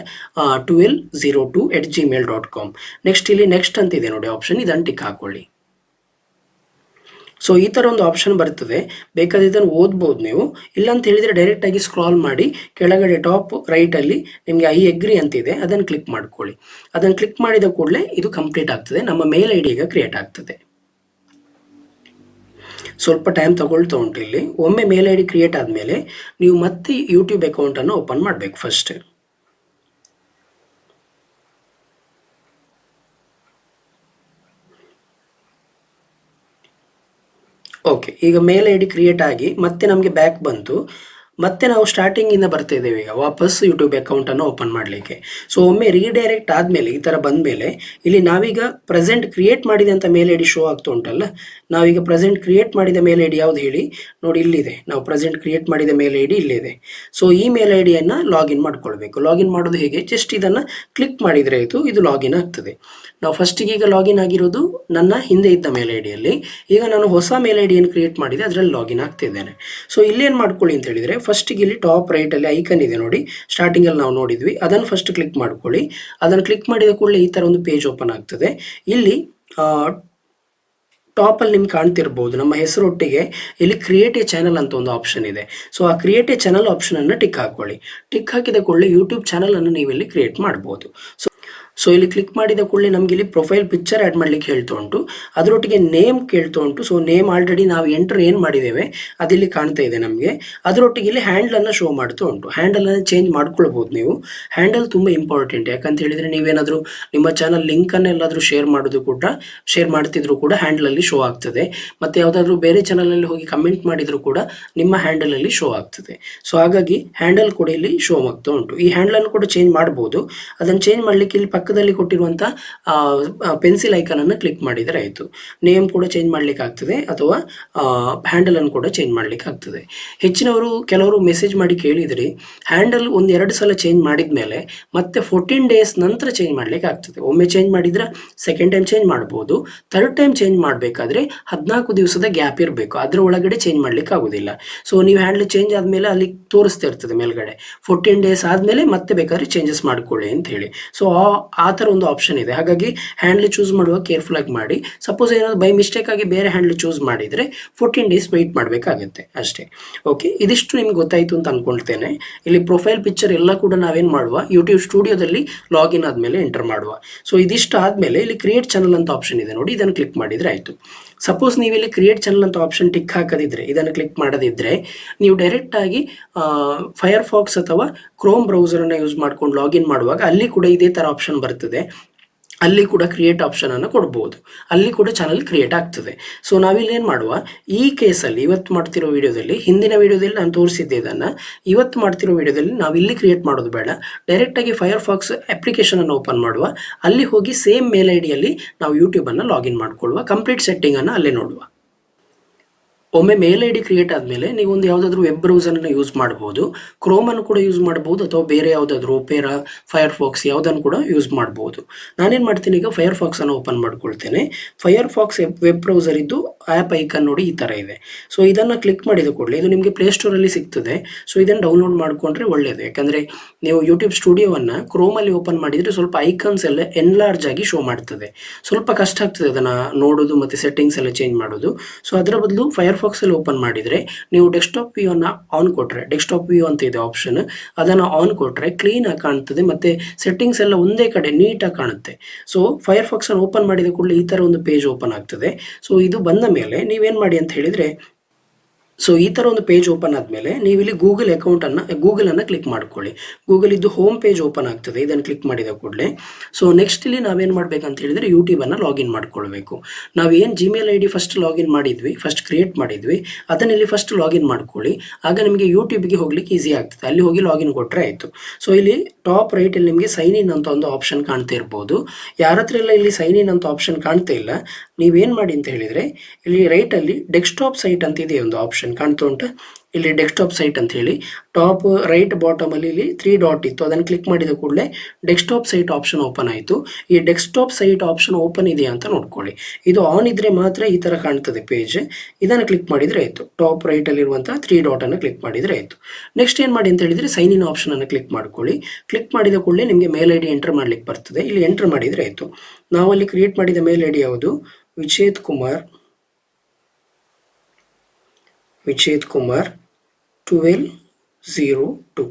twelve zero two at Gmail dot com next ಇಲ್ಲಿ ನೆಕ್ಸ್ಟ್ ಅಂತ ಇದೆ ನೋಡಿ ಆಪ್ಷನ್ ಇದನ್ನು ಟಿಕ್ ಹಾಕೊಳ್ಳಿ. ಸೊ ಈ ಥರ ಒಂದು ಆಪ್ಷನ್ ಬರ್ತದೆ. ಬೇಕಾದ್ರೆ ಇದನ್ನು ಓದ್ಬೋದು ನೀವು. ಇಲ್ಲ ಅಂತ ಹೇಳಿದರೆ ಡೈರೆಕ್ಟಾಗಿ ಸ್ಕ್ರಾಲ್ ಮಾಡಿ, ಕೆಳಗಡೆ ಟಾಪ್ ರೈಟಲ್ಲಿ ನಿಮಗೆ ಐ ಎಗ್ರಿ ಅಂತಿದೆ, ಅದನ್ನು ಕ್ಲಿಕ್ ಮಾಡ್ಕೊಳ್ಳಿ. ಅದನ್ನು ಕ್ಲಿಕ್ ಮಾಡಿದ ಕೂಡಲೇ ಇದು ಕಂಪ್ಲೀಟ್ ಆಗ್ತದೆ. ನಮ್ಮ ಮೇಲ್ ಐ ಡಿ ಈಗ ಕ್ರಿಯೇಟ್ ಆಗ್ತದೆ. ಸ್ವಲ್ಪ ಟೈಮ್ ತಗೊಳ್ತಾ ಉಂಟು ಇಲ್ಲಿ. ಒಮ್ಮೆ ಮೇಲ್ ಐ ಡಿ ಕ್ರಿಯೇಟ್ ಆದಮೇಲೆ ನೀವು ಮತ್ತೆ ಯೂಟ್ಯೂಬ್ ಅಕೌಂಟನ್ನು ಓಪನ್ ಮಾಡಬೇಕು ಫಸ್ಟ್ ಓಕೆ ಈಗ ಮೇಲ್ ಐ ಡಿ ಕ್ರಿಯೇಟ್ ಆಗಿ ಮತ್ತೆ ನಮಗೆ ಬ್ಯಾಕ್ ಬಂತು. ಮತ್ತೆ ನಾವು ಸ್ಟಾರ್ಟಿಂಗಿಂದ ಬರ್ತಾ ಇದ್ದೇವೆ ಈಗ. ವಾಪಸ್ ಯೂಟ್ಯೂಬ್ ಅಕೌಂಟನ್ನು ಓಪನ್ ಮಾಡಲಿಕ್ಕೆ. ಸೊ ಒಮ್ಮೆ ರೀಡೈರೆಕ್ಟ್ ಆದಮೇಲೆ ಈ ಥರ ಬಂದಮೇಲೆ ಇಲ್ಲಿ ನಾವೀಗ ಪ್ರೆಸೆಂಟ್ ಕ್ರಿಯೇಟ್ ಮಾಡಿದಂಥ ಮೇಲ್ ಐ ಡಿ ಶೋ ಆಗ್ತಾ ಉಂಟಲ್ಲ? ನಾವೀಗ ಪ್ರೆಸೆಂಟ್ ಕ್ರಿಯೇಟ್ ಮಾಡಿದ ಮೇಲ್ ಐ ಡಿ ಯಾವ್ದು ಹೇಳಿ? ನೋಡಿ, ಇಲ್ಲಿದೆ. ನಾವು ಪ್ರೆಸೆಂಟ್ ಕ್ರಿಯೇಟ್ ಮಾಡಿದ ಮೇಲ್ ಐ ಡಿ ಇಲ್ಲಿದೆ. ಸೊ ಈ ಮೇಲ್ ಐ ಡಿಯನ್ನು ಲಾಗಿನ್ ಮಾಡ್ಕೊಳ್ಬೇಕು. ಲಾಗಿನ್ ಮಾಡೋದು ಹೇಗೆ? ಜಸ್ಟ್ ಇದನ್ನು ಕ್ಲಿಕ್ ಮಾಡಿದರೆ ಆಯಿತು. ಇದು ಲಾಗಿನ್ ಆಗ್ತದೆ. ನಾವು ಫಸ್ಟಿಗೆ ಈಗ ಲಾಗಿನ್ ಆಗಿರೋದು ನನ್ನ ಹಿಂದೆ ಇದ್ದ ಮೇಲ್ ಐ ಡಿಯಲ್ಲಿ ಈಗ ನಾನು ಹೊಸ ಮೇಲ್ ಐ ಡಿಯನ್ನು ಕ್ರಿಯೇಟ್ ಮಾಡಿದೆ. ಅದರಲ್ಲಿ ಲಾಗಿನ್ ಆಗ್ತಿದ್ದೇನೆ ಸೊ ಇಲ್ಲೇನು ಮಾಡ್ಕೊಳ್ಳಿ ಅಂತ ಹೇಳಿದರೆ ಫಸ್ಟಿಗೆ ಇಲ್ಲಿ ಟಾಪ್ ರೈಟಲ್ಲಿ ಐಕನ್ ಇದೆ ನೋಡಿ. ಸ್ಟಾರ್ಟಿಂಗಲ್ಲಿ ನಾವು ನೋಡಿದ್ವಿ. ಅದನ್ನು ಫಸ್ಟ್ ಕ್ಲಿಕ್ ಮಾಡ್ಕೊಳ್ಳಿ. ಅದನ್ನು ಕ್ಲಿಕ್ ಮಾಡಿದ ಕೂಡಲೇ ಈ ಥರ ಒಂದು ಪೇಜ್ ಓಪನ್ ಆಗ್ತದೆ. ಇಲ್ಲಿ ಟಾಪಲ್ಲಿ ನಿಮ್ಗೆ ಕಾಣ್ತಿರ್ಬೋದು. ನಮ್ಮ ಹೆಸರೊಟ್ಟಿಗೆ ಇಲ್ಲಿ ಕ್ರಿಯೇಟ್ ಎ ಚಾನಲ್ ಅಂತ ಒಂದು ಆಪ್ಷನ್ ಇದೆ. ಸೊ ಆ ಕ್ರಿಯೇಟ್ ಎ ಚಾನಲ್ ಆಪ್ಷನನ್ನು ಟಿಕ್ ಹಾಕೊಳ್ಳಿ. ಟಿಕ್ ಹಾಕಿದ ಕೂಡಲೇ ಯೂಟ್ಯೂಬ್ ಚಾನಲನ್ನು ನೀವು ಇಲ್ಲಿ ಕ್ರಿಯೇಟ್ ಮಾಡ್ಬೋದು. ಸೊ ಸೊ ಇಲ್ಲಿ ಕ್ಲಿಕ್ ಮಾಡಿದ ಕೂಡಲೇ ನಮಗೆ ಇಲ್ಲಿ ಪ್ರೊಫೈಲ್ ಪಿಕ್ಚರ್ ಆ್ಯಡ್ ಮಾಡ್ಲಿಕ್ಕೆ ಹೇಳ್ತಾ ಉಂಟು. ಅದರೊಟ್ಟಿಗೆ ನೇಮ್ ಕೇಳ್ತಾ ಉಂಟು. ಸೊ ನೇಮ್ ಆಲ್ರೆಡಿ ನಾವು ಎಂಟರ್ ಏನು ಮಾಡಿದ್ದೇವೆ, ಅದಿಲ್ಲಿ ಕಾಣ್ತಾ ಇದೆ ನಮಗೆ. ಅದರೊಟ್ಟಿಗೆ ಇಲ್ಲಿ ಹ್ಯಾಂಡಲನ್ನು ಶೋ ಮಾಡ್ತಾ ಉಂಟು. ಹ್ಯಾಂಡಲನ್ನು ಚೇಂಜ್ ಮಾಡ್ಕೊಳ್ಬೋದು ನೀವು. ಹ್ಯಾಂಡಲ್ ತುಂಬ ಇಂಪಾರ್ಟೆಂಟ್ ಯಾಕಂತ ಹೇಳಿದರೆ ನೀವೇನಾದರೂ ನಿಮ್ಮ ಚಾನಲ್ ಲಿಂಕನ್ನು ಎಲ್ಲಾದರೂ ಶೇರ್ ಮಾಡೋದು ಕೂಡ ಶೇರ್ ಮಾಡ್ತಿದ್ರು ಕೂಡ ಹ್ಯಾಂಡಲಲ್ಲಿ ಶೋ ಆಗ್ತದೆ. ಮತ್ತು ಯಾವುದಾದ್ರೂ ಬೇರೆ ಚಾನಲಲ್ಲಿ ಹೋಗಿ ಕಮೆಂಟ್ ಮಾಡಿದರೂ ಕೂಡ ನಿಮ್ಮ ಹ್ಯಾಂಡಲಲ್ಲಿ ಶೋ ಆಗ್ತದೆ. ಸೊ ಹಾಗಾಗಿ ಹ್ಯಾಂಡಲ್ ಕೂಡ ಇಲ್ಲಿ ಶೋ ಆಗ್ತಾ ಉಂಟು. ಈ ಹ್ಯಾಂಡಲನ್ನು ಕೂಡ ಚೇಂಜ್ ಮಾಡ್ಬೋದು. ಅದನ್ನು ಚೇಂಜ್ ಮಾಡಲಿಕ್ಕೆ ಇಲ್ಲಿ ಪಕ್ಕದಲ್ಲಿ ಕೊಟ್ಟಿರುವಂಥ ಪೆನ್ಸಿಲ್ ಐಕನನ್ನು ಕ್ಲಿಕ್ ಮಾಡಿದರೆ ಆಯಿತು. ನೇಮ್ ಕೂಡ ಚೇಂಜ್ ಮಾಡ್ಲಿಕ್ಕೆ ಆಗ್ತದೆ, ಅಥವಾ ಹ್ಯಾಂಡಲನ್ನು ಕೂಡ ಚೇಂಜ್ ಮಾಡ್ಲಿಕ್ಕೆ ಆಗ್ತದೆ. ಹೆಚ್ಚಿನವರು, ಕೆಲವರು ಮೆಸೇಜ್ ಮಾಡಿ ಕೇಳಿದ್ರಿ ಹ್ಯಾಂಡಲ್ ಒಂದು ಎರಡು ಸಲ ಚೇಂಜ್ ಮಾಡಿದ ಮೇಲೆ ಮತ್ತೆ ಫೋರ್ಟೀನ್ ಡೇಸ್ ನಂತರ ಚೇಂಜ್ ಮಾಡ್ಲಿಕ್ಕೆ ಆಗ್ತದೆ. ಒಮ್ಮೆ ಚೇಂಜ್ ಮಾಡಿದರೆ ಸೆಕೆಂಡ್ ಟೈಮ್ ಚೇಂಜ್ ಮಾಡ್ಬೋದು ಥರ್ಡ್ ಟೈಮ್ ಚೇಂಜ್ ಮಾಡಬೇಕಾದ್ರೆ ಹದಿನಾಲ್ಕು ದಿವಸದ ಗ್ಯಾಪ್ ಇರಬೇಕು. ಅದರ ಒಳಗಡೆ ಚೇಂಜ್ ಮಾಡ್ಲಿಕ್ಕೆ ಆಗೋದಿಲ್ಲ. ಸೊ ನೀವು ಹ್ಯಾಂಡಲ್ ಚೇಂಜ್ ಆದಮೇಲೆ ಅಲ್ಲಿ ತೋರಿಸ್ತಾ ಇರ್ತದೆ ಮೇಲ್ಗಡೆ. ಫೋರ್ಟೀನ್ ಡೇಸ್ ಆದಮೇಲೆ ಮತ್ತೆ ಬೇಕಾದ್ರೆ ಚೇಂಜಸ್ ಮಾಡ್ಕೊಳ್ಳಿ ಅಂತ ಹೇಳಿ. ಸೊ ಆ ಥರ ಒಂದು ಆಪ್ಷನ್ ಇದೆ. ಹಾಗಾಗಿ ಹ್ಯಾಂಡ್ಲ್ ಚೂಸ್ ಮಾಡುವಾಗ ಕೇರ್ಫುಲ್ ಆಗಿ ಮಾಡಿ. ಸಪೋಸ್ ಏನಾದ್ರು ಬೈ ಮಿಸ್ಟೇಕ್ ಆಗಿ ಬೇರೆ ಹ್ಯಾಂಡ್ಲ್ ಚೂಸ್ ಮಾಡಿದರೆ ಫೋರ್ಟೀನ್ ಡೇಸ್ ವೆಯ್ಟ್ ಮಾಡಬೇಕಾಗುತ್ತೆ ಅಷ್ಟೇ. ಓಕೆ ಇದಿಷ್ಟು ನಿಮ್ಗೆ ಗೊತ್ತಾಯಿತು ಅಂತ ಅಂದ್ಕೊಳ್ತೇನೆ ಇಲ್ಲಿ ಪ್ರೊಫೈಲ್ ಪಿಕ್ಚರ್ ಎಲ್ಲ ಕೂಡ ನಾವೇನು ಮಾಡುವ? ಯೂಟ್ಯೂಬ್ ಸ್ಟುಡಿಯೋದಲ್ಲಿ ಲಾಗಿನ್ ಆದಮೇಲೆ ಎಂಟರ್ ಮಾಡುವ. ಸೊ ಇದಿಷ್ಟು ಆದಮೇಲೆ ಇಲ್ಲಿ ಕ್ರಿಯೇಟ್ ಚಾನಲ್ ಅಂತ ಆಪ್ಷನ್ ಇದೆ ನೋಡಿ. ಇದನ್ನು ಕ್ಲಿಕ್ ಮಾಡಿದರೆ ಆಯಿತು. ಸಪೋಸ್ ನೀವು ಇಲ್ಲಿ ಕ್ರಿಯೇಟ್ ಚಾನಲ್ ಅಂತ ಆಪ್ಷನ್ ಟಿಕ್ ಹಾಕದಿದ್ರೆ, ಇದನ್ನು ಕ್ಲಿಕ್ ಮಾಡದಿದ್ದರೆ ನೀವು ಡೈರೆಕ್ಟಾಗಿ ಫೈರ್ ಫಾಕ್ಸ್ ಅಥವಾ ಕ್ರೋಮ್ ಬ್ರೌಸರನ್ನು ಯೂಸ್ ಮಾಡ್ಕೊಂಡು ಲಾಗಿನ್ ಮಾಡುವಾಗ ಅಲ್ಲಿ ಕೂಡ ಇದೇ ಥರ ಆಪ್ಷನ್ ಬರ್ತದೆ. ಅಲ್ಲಿ ಕೂಡ ಕ್ರಿಯೇಟ್ ಆಪ್ಷನನ್ನು ಕೊಡ್ಬೋದು. ಅಲ್ಲಿ ಕೂಡ ಚಾನಲ್ ಕ್ರಿಯೇಟ್ ಆಗ್ತದೆ. ಸೊ ನಾವಿಲ್ಲಿ ಏನು ಮಾಡುವ? ಈ ಕೇಸಲ್ಲಿ ಇವತ್ತು ಮಾಡ್ತಿರೋ ವಿಡಿಯೋದಲ್ಲಿ ಹಿಂದಿನ ವಿಡಿಯೋದಲ್ಲಿ ನಾನು ತೋರಿಸಿದ್ದೆ ಇದನ್ನು. ಇವತ್ತು ಮಾಡ್ತಿರೋ ವಿಡಿಯೋದಲ್ಲಿ ನಾವು ಇಲ್ಲಿ ಕ್ರಿಯೇಟ್ ಮಾಡೋದು ಬೇಡ. ಡೈರೆಕ್ಟಾಗಿ ಫೈರ್ ಫಾಕ್ಸ್ ಅಪ್ಲಿಕೇಶನನ್ನು ಓಪನ್ ಮಾಡುವ. ಅಲ್ಲಿ ಹೋಗಿ ಸೇಮ್ ಮೇಲ್ ಐಡಿಯಲ್ಲಿ ಡಿಯಲ್ಲಿ ನಾವು ಯೂಟ್ಯೂಬನ್ನು ಲಾಗಿನ್ ಮಾಡಿಕೊಳ್ಳುವ. ಕಂಪ್ಲೀಟ್ ಸೆಟ್ಟಿಂಗನ್ನು ಅಲ್ಲೇ ನೋಡುವ. ಒಮ್ಮೆ ಮೇಲ್ ಐ ಡಿ ಕ್ರಿಯೇಟ್ ಆದಮೇಲೆ ನೀವು ಒಂದು ಯಾವುದಾದ್ರೂ ವೆಬ್ ಬ್ರೌಸರ್ನ ಯೂಸ್ ಮಾಡ್ಬೋದು. ಕ್ರೋಮನ್ನು ಕೂಡ ಯೂಸ್ ಮಾಡ್ಬೋದು ಅಥವಾ ಬೇರೆ ಯಾವುದಾದ್ರೂ ಒಪೇರಾ ಫೈರ್ ಫಾಕ್ಸ್ ಯಾವುದನ್ನು ಕೂಡ ಯೂಸ್ ಮಾಡ್ಬೋದು. ನಾನೇನು ಮಾಡ್ತೀನಿ ಈಗ ಫೈರ್ ಫಾಕ್ಸನ್ನು ಓಪನ್ ಮಾಡ್ಕೊಳ್ತೇನೆ. ಫೈರ್ ಫಾಕ್ಸ್ ವೆಬ್ ಬ್ರೌಸರ್ ಇದ್ದು ಆ್ಯಪ್ ಐಕನ್ ನೋಡಿ ಈ ಥರ ಇದೆ. ಸೊ ಇದನ್ನು ಕ್ಲಿಕ್ ಮಾಡಿದ ಕೂಡಲೇ ಇದು ನಿಮಗೆ ಪ್ಲೇಸ್ಟೋರಲ್ಲಿ ಸಿಗ್ತದೆ. ಸೊ ಇದನ್ನು ಡೌನ್ಲೋಡ್ ಮಾಡಿಕೊಂಡ್ರೆ ಒಳ್ಳೆಯದು ಯಾಕಂದರೆ ನೀವು ಯೂಟ್ಯೂಬ್ ಸ್ಟುಡಿಯೋವನ್ನು ಕ್ರೋಮಲ್ಲಿ ಓಪನ್ ಮಾಡಿದರೆ ಸ್ವಲ್ಪ ಐಕನ್ಸ್ ಎಲ್ಲ ಎನ್ಲಾರ್ಜ್ ಆಗಿ ಶೋ ಮಾಡ್ತದೆ. ಸ್ವಲ್ಪ ಕಷ್ಟ ಆಗ್ತದೆ ಅದನ್ನು ನೋಡೋದು ಮತ್ತು ಸೆಟ್ಟಿಂಗ್ಸ್ ಎಲ್ಲ ಚೇಂಜ್ ಮಾಡೋದು. ಸೊ ಅದರ ಬದಲು ಫೈರ್ ಫಾಕ್ಸಲ್ಲಿ ಓಪನ್ ಮಾಡಿದರೆ ನೀವು ಡೆಸ್ಕ್ಟಾಪ್ ವ್ಯೂವನ್ನು ಆನ್ ಕೊಟ್ಟರೆ ಡೆಸ್ಕ್ಟಾಪ್ ವ್ಯೂ ಅಂತ ಇದೆ ಆಪ್ಷನ್ ಅದನ್ನು ಆನ್ ಕೊಟ್ಟರೆ ಕ್ಲೀನಾಗಿ ಕಾಣ್ತದೆ ಮತ್ತು ಸೆಟ್ಟಿಂಗ್ಸ್ ಎಲ್ಲ ಒಂದೇ ಕಡೆ ನೀಟಾಗಿ ಕಾಣುತ್ತೆ. ಸೊ ಫೈರ್ ಅನ್ನು ಓಪನ್ ಮಾಡಿದ ಕೂಡಲೇ ಈ ಥರ ಒಂದು ಪೇಜ್ ಓಪನ್ ಆಗ್ತದೆ. ಸೊ ಇದು ಬಂದ ಮೇಲೆ ನೀವೇನು ಮಾಡಿ ಅಂತ ಹೇಳಿದರೆ ಸೊ ಈ ಥರ ಒಂದು ಪೇಜ್ ಓಪನ್ ಆದಮೇಲೆ ನೀವು ಇಲ್ಲಿ ಗೂಗಲ್ ಅಕೌಂಟನ್ನು ಗೂಗಲನ್ನು ಕ್ಲಿಕ್ ಮಾಡ್ಕೊಳ್ಳಿ. ಗೂಗಲ್ ಇದ್ದು ಹೋಮ್ ಪೇಜ್ ಓಪನ್ ಆಗ್ತದೆ. ಇದನ್ನು ಕ್ಲಿಕ್ ಮಾಡಿದ ಕೂಡಲೇ. ಸೊ ನೆಕ್ಸ್ಟ್ ಇಲ್ಲಿ ನಾವೇನು ಮಾಡಬೇಕಂತ ಹೇಳಿದರೆ ಯೂಟ್ಯೂಬನ್ನು ಲಾಗಿನ್ ಮಾಡ್ಕೊಳ್ಬೇಕು. ನಾವು ಏನು Gmail I D first login ಮಾಡಿದ್ವಿ ಫಸ್ಟ್ ಕ್ರಿಯೇಟ್ ಮಾಡಿದ್ವಿ, ಅದನ್ನು ಇಲ್ಲಿ ಫಸ್ಟ್ ಲಾಗಿನ್ ಮಾಡ್ಕೊಳ್ಳಿ. ಆಗ ನಿಮಗೆ ಯೂಟ್ಯೂಬ್ಗೆ ಹೋಗ್ಲಿಕ್ಕೆ ಈಸಿ ಆಗ್ತದೆ. ಅಲ್ಲಿ ಹೋಗಿ ಲಾಗಿನ್ ಕೊಟ್ಟರೆ ಆಯಿತು. ಸೊ ಇಲ್ಲಿ ಟಾಪ್ ರೈಟಲ್ಲಿ ನಿಮಗೆ ಸೈನ್ ಇನ್ ಅಂತ ಒಂದು ಆಪ್ಷನ್ ಕಾಣ್ತಾ ಇರ್ಬೋದು. ಯಾರ ಹತ್ರ ಎಲ್ಲ ಇಲ್ಲಿ ಸೈನ್ ಇನ್ ಅಂತ ಆಪ್ಷನ್ ಕಾಣ್ತಾ ಇಲ್ಲ ನೀವೇನು ಮಾಡಿ ಅಂತ ಹೇಳಿದರೆ, ಇಲ್ಲಿ ರೈಟಲ್ಲಿ ಡೆಸ್ಕ್ಟಾಪ್ ಸೈಟ್ ಅಂತ ಇದೆ ಒಂದು ಆಪ್ಷನ್ ಕಾಣ್ತಾ ಉಂಟು? ಇಲ್ಲಿ ಡೆಸ್ಕ್ಟಾಪ್ ಸೈಟ್ ಅಂತ ಹೇಳಿ ಟಾಪ್ ರೈಟ್ ಬಾಟಮಲ್ಲಿ ಇಲ್ಲಿ ತ್ರೀ ಡಾಟ್ ಇತ್ತು. ಅದನ್ನು ಕ್ಲಿಕ್ ಮಾಡಿದ ಕೂಡಲೇ ಡೆಸ್ಕ್ಟಾಪ್ ಸೈಟ್ ಆಪ್ಷನ್ ಓಪನ್ ಆಯಿತು. ಈ ಡೆಸ್ಕ್ಟಾಪ್ ಸೈಟ್ ಆಪ್ಷನ್ ಓಪನ್ ಇದೆಯಾ ಅಂತ ನೋಡ್ಕೊಳ್ಳಿ. ಇದು ಆನ್ ಇದ್ದರೆ ಮಾತ್ರ ಈ ಥರ ಕಾಣ್ತದೆ ಪೇಜ್ ಇದನ್ನು ಕ್ಲಿಕ್ ಮಾಡಿದರೆ ಆಯಿತು. ಟಾಪ್ ರೈಟಲ್ಲಿರುವಂಥ ತ್ರೀ ಡಾಟನ್ನು ಕ್ಲಿಕ್ ಮಾಡಿದರೆ ಆಯಿತು. ನೆಕ್ಸ್ಟ್ ಏನು ಮಾಡಿ ಅಂತ ಹೇಳಿದರೆ ಸೈನ್ ಇನ್ ಆಪ್ಷನನ್ನು ಕ್ಲಿಕ್ ಮಾಡ್ಕೊಳ್ಳಿ. ಕ್ಲಿಕ್ ಮಾಡಿದ ಕೂಡಲೇ ನಿಮಗೆ ಮೇಲ್ ಐ ಡಿ ಎಂಟರ್ ಮಾಡ್ಲಿಕ್ಕೆ ಬರ್ತದೆ. ಇಲ್ಲಿ ಎಂಟರ್ ಮಾಡಿದರೆ ಆಯಿತು. ನಾವಲ್ಲಿ ಕ್ರಿಯೇಟ್ ಮಾಡಿದ ಮೇಲ್ ಐ ಡಿ ಯಾವುದು? Vichet Kumar Vichet Kumar twelve zero two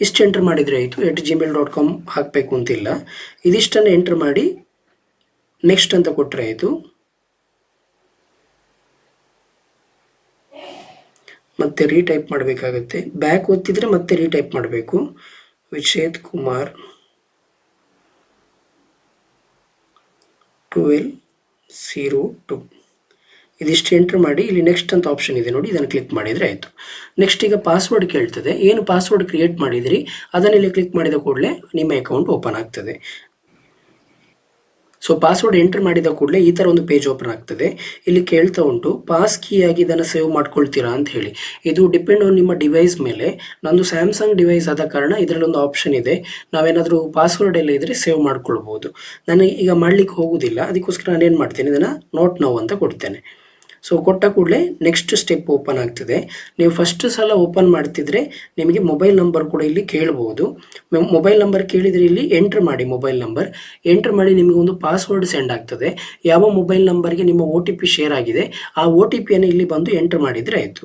ಇಷ್ಟು ಎಂಟ್ರ್ ಮಾಡಿದರೆ ಆಯಿತು. ಎಟ್ ಜಿಮೇಲ್ ಡಾಟ್ ಕಾಮ್ ಹಾಕಬೇಕು ಅಂತಿಲ್ಲ. ಇದಿಷ್ಟನ್ನು ಎಂಟ್ರ್ ಮಾಡಿ ನೆಕ್ಸ್ಟ್ ಅಂತ ಕೊಟ್ಟರೆ ಆಯಿತು. ಮತ್ತೆ ರೀಟೈಪ್ ಮಾಡಬೇಕಾಗತ್ತೆ. ಬ್ಯಾಕ್ ಒತ್ತಿದ್ರೆ ಮತ್ತೆ ರೀಟೈಪ್ ಮಾಡಬೇಕು. Vichet Kumar twelve zero two ಇದಿಷ್ಟು ಎಂಟ್ರ್ ಮಾಡಿ, ಇಲ್ಲಿ ನೆಕ್ಸ್ಟ್ ಅಂತ ಆಪ್ಷನ್ ಇದೆ ನೋಡಿ, ಇದನ್ನು ಕ್ಲಿಕ್ ಮಾಡಿದರೆ ಆಯಿತು. ನೆಕ್ಸ್ಟ್ ಈಗ ಪಾಸ್ವರ್ಡ್ ಕೇಳ್ತದೆ. ಏನು ಪಾಸ್ವರ್ಡ್ ಕ್ರಿಯೇಟ್ ಮಾಡಿದಿರಿ, ಅದನ್ನು ಇಲ್ಲಿ ಕ್ಲಿಕ್ ಮಾಡಿದ ಕೂಡಲೇ ನಿಮ್ಮ ಅಕೌಂಟ್ ಓಪನ್ ಆಗ್ತದೆ. ಸೊ ಪಾಸ್ವರ್ಡ್ ಎಂಟರ್ ಮಾಡಿದ ಕೂಡಲೇ ಈ ಥರ ಒಂದು ಪೇಜ್ ಓಪನ್ ಆಗ್ತದೆ. ಇಲ್ಲಿ ಕೇಳ್ತಾ ಉಂಟು ಪಾಸ್ ಕೀ ಆಗಿ ಇದನ್ನು ಸೇವ್ ಮಾಡ್ಕೊಳ್ತೀರಾ? ಅಂತ ಹೇಳಿ. ಇದು ಡಿಪೆಂಡ್ ಆನ್ ನಿಮ್ಮ ಡಿವೈಸ್ ಮೇಲೆ, ನಂದು ಸ್ಯಾಮ್ಸಂಗ್ ಡಿವೈಸ್ ಆದ ಕಾರಣ ಇದರಲ್ಲಿ ಒಂದು ಆಪ್ಷನ್ ಇದೆ. ನಾವೇನಾದರೂ ಪಾಸ್ವರ್ಡ್ ಎಲ್ಲ ಇದ್ದರೆ ಸೇವ್ ಮಾಡ್ಕೊಳ್ಬೋದು. ನನಗೆ ಈಗ ಮಾಡಲಿಕ್ಕೆ ಹೋಗುವುದಿಲ್ಲ ಅದಕ್ಕೋಸ್ಕರ ನಾನು ಏನು ಮಾಡ್ತೇನೆ, ಇದನ್ನು ನೋಟ್ ನೌ ಅಂತ ಕೊಡ್ತೇನೆ. ಸೊ ಕೊಟ್ಟ ಕೂಡಲೇ ನೆಕ್ಸ್ಟ್ ಸ್ಟೆಪ್ ಓಪನ್ ಆಗ್ತದೆ. ನೀವು ಫಸ್ಟ್ ಸಲ ಓಪನ್ ಮಾಡ್ತಿದ್ರೆ ನಿಮಗೆ ಮೊಬೈಲ್ ನಂಬರ್ ಕೂಡ ಇಲ್ಲಿ ಕೇಳ್ಬೋದು. ಮೊಬೈಲ್ ನಂಬರ್ ಕೇಳಿದರೆ ಇಲ್ಲಿ ಎಂಟ್ರ್ ಮಾಡಿ ಮೊಬೈಲ್ ನಂಬರ್ ಎಂಟ್ರ್ ಮಾಡಿ ನಿಮಗೆ ಒಂದು ಪಾಸ್ವರ್ಡ್ ಸೆಂಡ್ ಆಗ್ತದೆ. ಯಾವ ಮೊಬೈಲ್ ನಂಬರ್ಗೆ ನಿಮ್ಮ ಒ ಟಿ ಪಿ ಶೇರ್ ಆಗಿದೆ, ಆ ಒ ಟಿ ಪಿಯನ್ನು ಇಲ್ಲಿ ಬಂದು ಎಂಟ್ರ್ ಮಾಡಿದರೆ ಆಯಿತು.